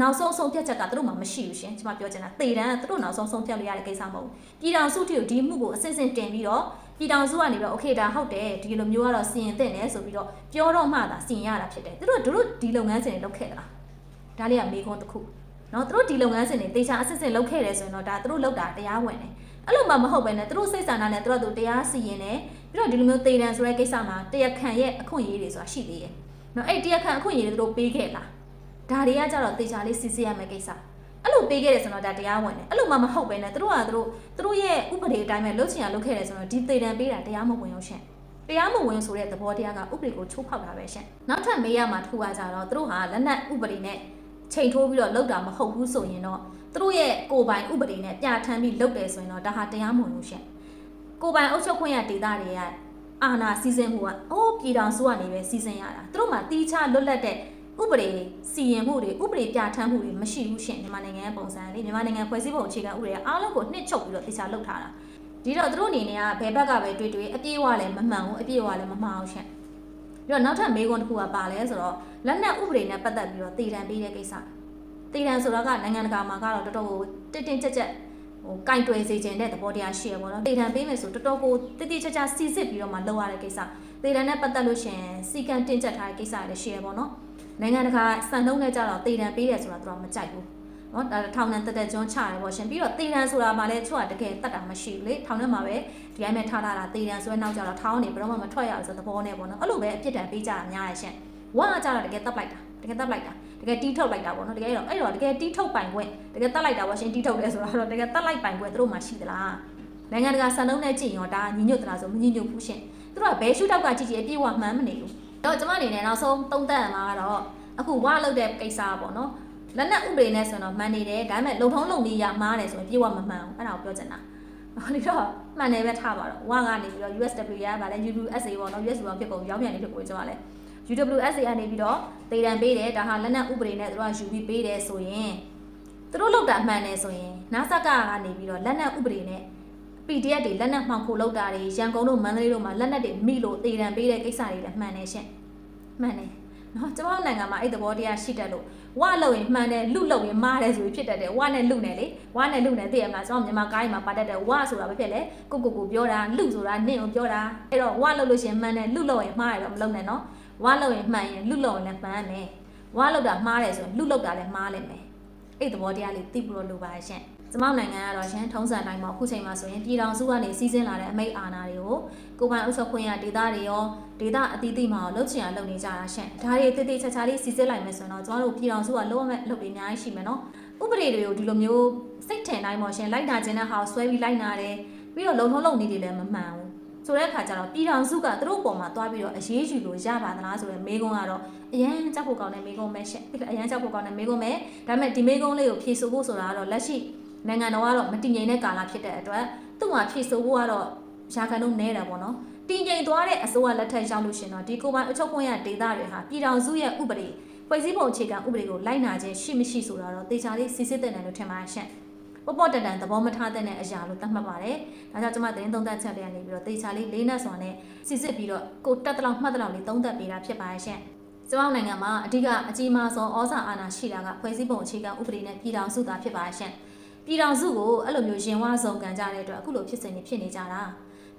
နောက်ဆုံးဆုံးဖြတ်ချက်ကသူတို့မှမရှိဘူးရှင်ကျွန်မပြောချင်တာတည်တံသူတို့နောက်ဆုံးဆုံးဖြတ်လို့ရတဲ့ကိစ္စမဟုတ်ဘူးပြည်တော်စုတီကိုဒီမှုကိုအစစ်စစ်တင်ပြီးတော့ပြည်တော်စုကနေပြီးတော့โอเคဒါဟုတ်တယ်ဒီလိုမျိုးကတော့စီရင်တဲ့တယ်ဆိုပြီးတော့ပြောတော့မှသာစီရင်ရတာဖြစ်တယ်သူတို့တို့ဒီလုပ်ငန်းစဉ်တွေလုပ်ခဲ့တာဒါလေးကမေခွန်းတစ်ခု နော်သူတို့ဒီလုပ်ငန်းစဉ်တွေတေချာအစစ်စစ်လုပ်ခဲ့တယ်ဆိုရင်တော့ဒါသူတို့လုပ်တာတရားဝင်တယ်အဲ့လိုမှမဟုတ်ပဲねသူတို့စိတ်ဆန္ဒနဲ့သူတို့တရားစီရင်တယ်ပြီးတော့ဒီလိုမျိုးတေတံဆိုတဲ့ကိစ္စမှာတရားခံရဲ့အခွင့်အရေးတွေဆိုတာရှိသေးရဲ့နော်အဲ့တရားခံအခွင့်အရေးတွေသူတို့ပေးခဲ့လားဒါတွေကကြတော့တေချာလေးစစ်စစ်ရမယ့်ကိစ္စအဲ့လိုပေးခဲ့တယ်ဆိုတော့ဒါတရားဝင်တယ်အဲ့လိုမှမဟုတ်ပဲねသူတို့ကသူတို့သူတို့ရဲ့ဥပဒေအတိုင်းပဲလုပ်ချင်ရလုပ်ခဲ့တယ်ဆိုတော့ဒီတေတံပေးတာတရားမဝင်ရောရှင်တရားမဝင်ဆိုတဲ့သဘောတရားကဥပဒေကိုချိုးဖောက်တာပဲရှင်နောက်ထပ်မေးရမှာတစ်ခုကကြတော့သူတို့ဟာလက်နက်ဥပဒေနဲ့ ချိန်ထိုးပြီးတော့လောက်တာမဟုတ်ဘူးဆိုရင်တော့သူတို့ရဲ့ကိုယ်ပိုင်ဥပဒေနဲ့ပြဋ္ဌာန်းပြီးလုပ်တယ်ဆိုရင်တော့ဒါဟာတရားမဝင်ဘူးရှင်ကိုယ်ပိုင်အုပ်ချုပ်ခွင့်ရဒေသတွေကအာဏာစီစဉ်မှုကအိုးပြည်တော်စုကနေပဲစီစဉ်ရတာသူတို့မှတီးခြားလွတ်လပ်တဲ့ဥပဒေစီရင်မှုတွေဥပဒေပြဋ္ဌာန်းမှုတွေမရှိဘူးရှင်မြန်မာနိုင်ငံရဲ့ပုံစံလေးမြန်မာနိုင်ငံဖွဲ့စည်းပုံအခြေခံဥပဒေအားလုံးကိုနှစ်ချုပ်ပြီးတော့တေချာလုပ်ထားတာဒီတော့သူတို့အနေနဲ့ကဘယ်ဘက်ကပဲတွေ့တွေ့အပြေးဝလည်းမမှန်ဘူးအပြေးဝလည်းမမှားအောင်ရှင့် ပြီးတော့နောက်ထပ်မေးခွန်းတစ်ခုကပါလဲဆိုတော့လက်နက်ဥပဒေနဲ့ပတ်သက်ပြီးတော့တည်တံပေးတဲ့ကိစ္စတည်တံဆိုတော့ကနိုင်ငံတကာမှာကတော့တော်တော်ကိုတင်းတင်းကြပ်ကြပ်ဟိုကင်တွယ်စေခြင်းတဲ့သဘောတရားရှိရပါတော့တည်တံပေးမယ်ဆိုတော်တော်ကိုတိတိကျကျစီစစ်ပြီးတော့မှလုပ်ရတဲ့ကိစ္စတည်တံနဲ့ပတ်သက်လို့ရှရင်စီကံတင်းကျပ်ထားတဲ့ကိစ္စတွေရှိရပါတော့နိုင်ငံတကာစံနှုန်းနဲ့ကြတော့တည်တံပေးတယ်ဆိုတာသူတို့မကြိုက်ဘူး နော်ဒါထောင်နဲ့တက်တက်ကျွန်းချတယ်ပေါ့ရှင်ပြီးတော့တေတန်ဆိုတာမှလည်းသူကတကယ်တတ်တာမရှိဘူးလေထောင်ထဲမှာပဲဒီတိုင်းပဲထားထားတာတေတန်ဆိုတဲ့နောက်ကျတော့ထောင်းနေဘယ်တော့မှမထွက်ရဘူးဆိုတဲ့သဘောနဲ့ပေါ့နော်အဲ့လိုပဲအပြစ်ဒဏ်ပေးကြတာများရရှင်ဝါကကြတော့တကယ်တက်လိုက်တာတကယ်တက်လိုက်တာတကယ်တီးထုတ်လိုက်တာပေါ့နော်တကယ်တော့အဲ့တော့တကယ်တီးထုတ်ပိုင်ခွင့်တကယ်တက်လိုက်တာပေါ့ရှင်တီးထုတ်တယ်ဆိုတော့တကယ်တက်လိုက်ပိုင်ခွင့်သူတို့မှရှိသလားနိုင်ငံတကာစံနှုန်းနဲ့ကြည့်ရင်တော့ဒါညီညွတ်သလားဆိုမညီညွတ်ဘူးရှင်သူတို့ကဘယ်ရှုထောက်ကကြည့်ကြည့်အပြည့်အဝမှန်းမနေဘူးတော့ကျွန်မအနေနဲ့နောက်ဆုံးသုံးသပ်ရမှာကတော့အခုဝါလောက်တဲ့ကိစ္စပေါ့နော် လက်နက်ဥပဒေနဲ့ဆိုတော့မှန်နေတယ်ဒါပေမဲ့လုံထုံးလုံနည်းရမှားတယ်ဆိုရင်ပြေဝမမှန်ဘူးအဲ့ဒါကိုပြောချင်တာဟိုဒီတော့မှန်တယ်ပဲထားပါတော့ဝါကနေပြီးတော့ USW ရပါလဲ UWSA ပေါ့နော် US ဘောဖြစ်ကုန်ရောင်းပြန်နေဖြစ်ကုန်ကြပါလဲ UWSA ကနေပြီးတော့ဒေတံပေးတယ်ဒါဟာလက်နက်ဥပဒေနဲ့သူတို့ကယူပြီးပေးတယ်ဆိုရင်သူတို့လောက်တာမှန်တယ်ဆိုရင် NASA ကကနေပြီးတော့လက်နက်ဥပဒေနဲ့ PDF တွေလက်နက်မှောင်ခိုလောက်တာတွေရန်ကုန်တို့မန္တလေးတို့မှာလက်နက်တွေမိလို့ဒေတံပေးတဲ့ကိစ္စတွေလည်းမှန်တယ်ရှင့်မှန်တယ်နော်ကျွန်တော်နိုင်ငံမှာအဲ့သဘောတရားရှိတတ်လို့ ဝလောက်ရင်မှန်တယ်လူလောက်ရင်မားတယ်ဆိုပြီးဖြစ်တတ်တယ်ဝနဲ့လူနဲ့လေဝနဲ့လူနဲ့သိရမလားကျွန်တော်မြန်မာကိုင်းမှာပါတတ်တယ်ဝဆိုတာပဲဖြစ်လေကိုကိုကိုပြောတာလူဆိုတာနင့်ကိုပြောတာအဲ့တော့ဝလောက်လို့ရှရင်မှန်တယ်လူလောက်ရင်မှားတယ်တော့မလုပ်နဲ့နော်ဝလောက်ရင်မှန်ရင်လူလောက်ရင်လည်းမှန်မယ်ဝလောက်တာမှားတယ်ဆိုရင်လူလောက်တာလည်းမှားလိမ့်မယ်အဲ့သဘောတရားလေးသိဖို့လိုပါရှင် ကျမနိုင်ငံကတော့ရှင်ထုံးစံတိုင်းမှာအခုချိန်မှာဆိုရင်ပြည်တော်စုကနေစီးဆင်းလာတဲ့အမိတ်အာဏာတွေကိုကိုပိုင်အုပ်ချုပ်ခွင့်ရဒေသတွေရောဒေသအသီးသီးမှာလှုပ်ချင်အောင်လုပ်နေကြတာရှင်ဒါတွေတိတိကျကျလေးစီစစ်လိုက်မယ်ဆိုရင်တော့ကျမတို့ပြည်တော်စုကလုံးဝမဲ့လုပ်ပြီးအများကြီးရှိမယ်နော်ဥပဒေတွေကိုဒီလိုမျိုးစိတ်ထင်တိုင်းပေါ့ရှင်လိုက်နာခြင်းတဲ့ဟာကိုဆွဲပြီးလိုက်နာတယ်ပြီးတော့လုံထုံးလုံနေတွေလည်းမမှန်ဘူးဆိုတဲ့အခါကျတော့ပြည်တော်စုကသူတို့ပုံမှာတွားပြီးတော့အရေးယူလို့ရပါသလားဆိုတဲ့မေးခွန်းကတော့အရန်ကြောက်ဖို့ကောင်းတဲ့မေးခွန်းပဲရှင်အရန်ကြောက်ဖို့ကောင်းတဲ့မေးခွန်းပဲဒါပေမဲ့ဒီမေးခွန်းလေးကိုဖြေဆိုဖို့ဆိုတာကတော့လက်ရှိ နိုင်ငံတော်ကတော့မတည်ငြိမ်တဲ့ကာလဖြစ်တဲ့အတွက်သူ့မှာဖြည့်ဆို့ဖို့ကတော့ရာခိုင်နှုန်းနည်းတယ်ပေါ့နော်တည်ငြိမ်သွားတဲ့အစိုးရလက်ထက်ရောက်လို့ရှင်တော့ဒီကိုပိုင်အချုပ်ခွင့်ရဒေသတွေဟာပြည်တော်စုရဲ့ဥပဒေဖွဲ့စည်းပုံအခြေခံဥပဒေကိုလိုက်နာခြင်းရှိမရှိဆိုတာတော့တေချာလေးစစ်စစ်တဲ့တယ်လို့ထင်ပါရှင့်ပေါ့ပေါ့တန်တန်သဘောမထားတဲ့အရာလို့သတ်မှတ်ပါတယ်။ဒါကြောင့်ကျွန်မသတင်းသုံးသပ်ချက်တွေကနေပြီးတော့တေချာလေးလေးနက်စွာနဲ့စစ်စစ်ပြီးတော့ကိုတက်တလောက်မှတ်တလောက်လေးသုံးသပ်ပေးတာဖြစ်ပါရဲ့ရှင့်။ကျွန်မနိုင်ငံမှာအဓိကအကြီးမားဆုံးဩဇာအာဏာရှိတာကဖွဲ့စည်းပုံအခြေခံဥပဒေနဲ့ပြည်ထောင်စုသားဖြစ်ပါရဲ့ရှင့်။ ပြည်တော်စုကိုအဲ့လိုမျိုးရင်ဝဆုံကန်ကြတဲ့အတွက်အခုလိုဖြစ်စဉ်တွေဖြစ်နေကြတာ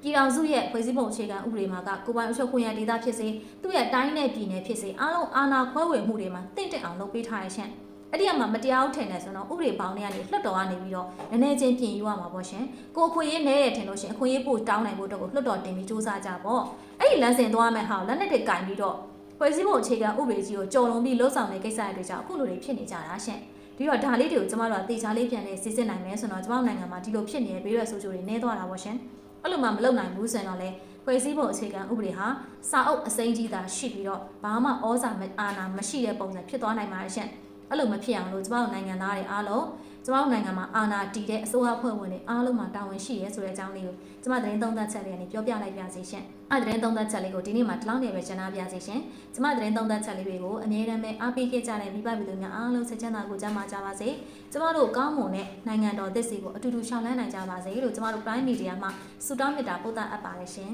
ပြည်တော်စုရဲ့ဖွဲ့စည်းပုံအခြေခံဥပဒေမှာကကိုပိုင်အချုပ်ခွင့်ရဒေသဖြစ်စေသူ့ရဲ့တိုင်းနဲ့ပြည်နယ်ဖြစ်စေအားလုံးအာဏာခွဲဝေမှုတွေမှာတင့်တက်အောင်လုပ်ပေးထားရရှင့်အဲ့ဒီကမှမတရားဥထင်တယ်ဆိုတော့ဥပဒေပေါင်းတွေကနေလွှတ်တော်ကနေပြီးတော့နည်းနည်းချင်းပြင်ယူရမှာပေါ့ရှင်ကိုအခွင့်အရေးနဲတယ်ထင်လို့ရှင်အခွင့်အရေးပို့တောင်းနိုင်ဖို့အတွက်ကိုလွှတ်တော်တင်ပြီးစူးစမ်းကြပေါ့အဲ့ဒီလမ်းစဉ်သွားမယ်ဟာလက်နဲ့တွေကင်ပြီးတော့ဖွဲ့စည်းပုံအခြေခံဥပဒေကြီးကိုကြော်လွန်ပြီးလှုပ်ဆောင်တဲ့ကိစ္စတွေကြောင့်အခုလိုတွေဖြစ်နေကြတာရှင့် ဒီတော့ဒါလေးတွေကိုကျမတို့ကတေချာလေးပြန်နေစစ်စစ်နိုင်မယ်ဆိုတော့ကျမတို့နိုင်ငံမှာဒီလိုဖြစ်နေတဲ့ဘေးရွက်ဆိုးကျိုးတွေနည်းသွားတာပေါ့ရှင်အဲ့လိုမှမလုပ်နိုင်ဘူးဆိုရင်တော့လေဖွဲ့စည်းပုံအခြေခံဥပဒေဟာစာအုပ်အစိမ်းကြီးသာရှိပြီးတော့ဘာမှဩဇာမအာဏာမရှိတဲ့ပုံစံဖြစ်သွားနိုင်ပါတယ်ရှင်အဲ့လိုမဖြစ်အောင်လို့ကျမတို့နိုင်ငံသားတွေအားလုံး ကျမတို့နိုင်ငံမှာအာဏာတည်တဲ့အစိုးရဖွဲ့ဝင်တွေအားလုံးမှာတာဝန်ရှိရဲဆိုတဲ့အကြောင်းလေးကိုကျမသတင်းသုံးသပ်ချက်လေးကနေပြောပြလိုက်ပါစီရှင်အဲ့သတင်းသုံးသပ်ချက်လေးကိုဒီနေ့မှာဒီလောက်နေပဲကျန်နာပြစီရှင်ကျမသတင်းသုံးသပ်ချက်လေးတွေကိုအမြဲတမ်းပဲအားပေးခဲ့ကြတဲ့မိဘပြည်သူများအားလုံးဆက်ချမ်းသာကိုကြမ်းပါကြပါစေကျမတို့ကောင်းမွန်တဲ့နိုင်ငံတော်သစ်စီကိုအတူတူရှောင်လန်းနိုင်ကြပါစေလို့ကျမတို့ Prime Media မှာဆုတောင်းမေတ္တာပို့သအပ်ပါတယ်ရှင်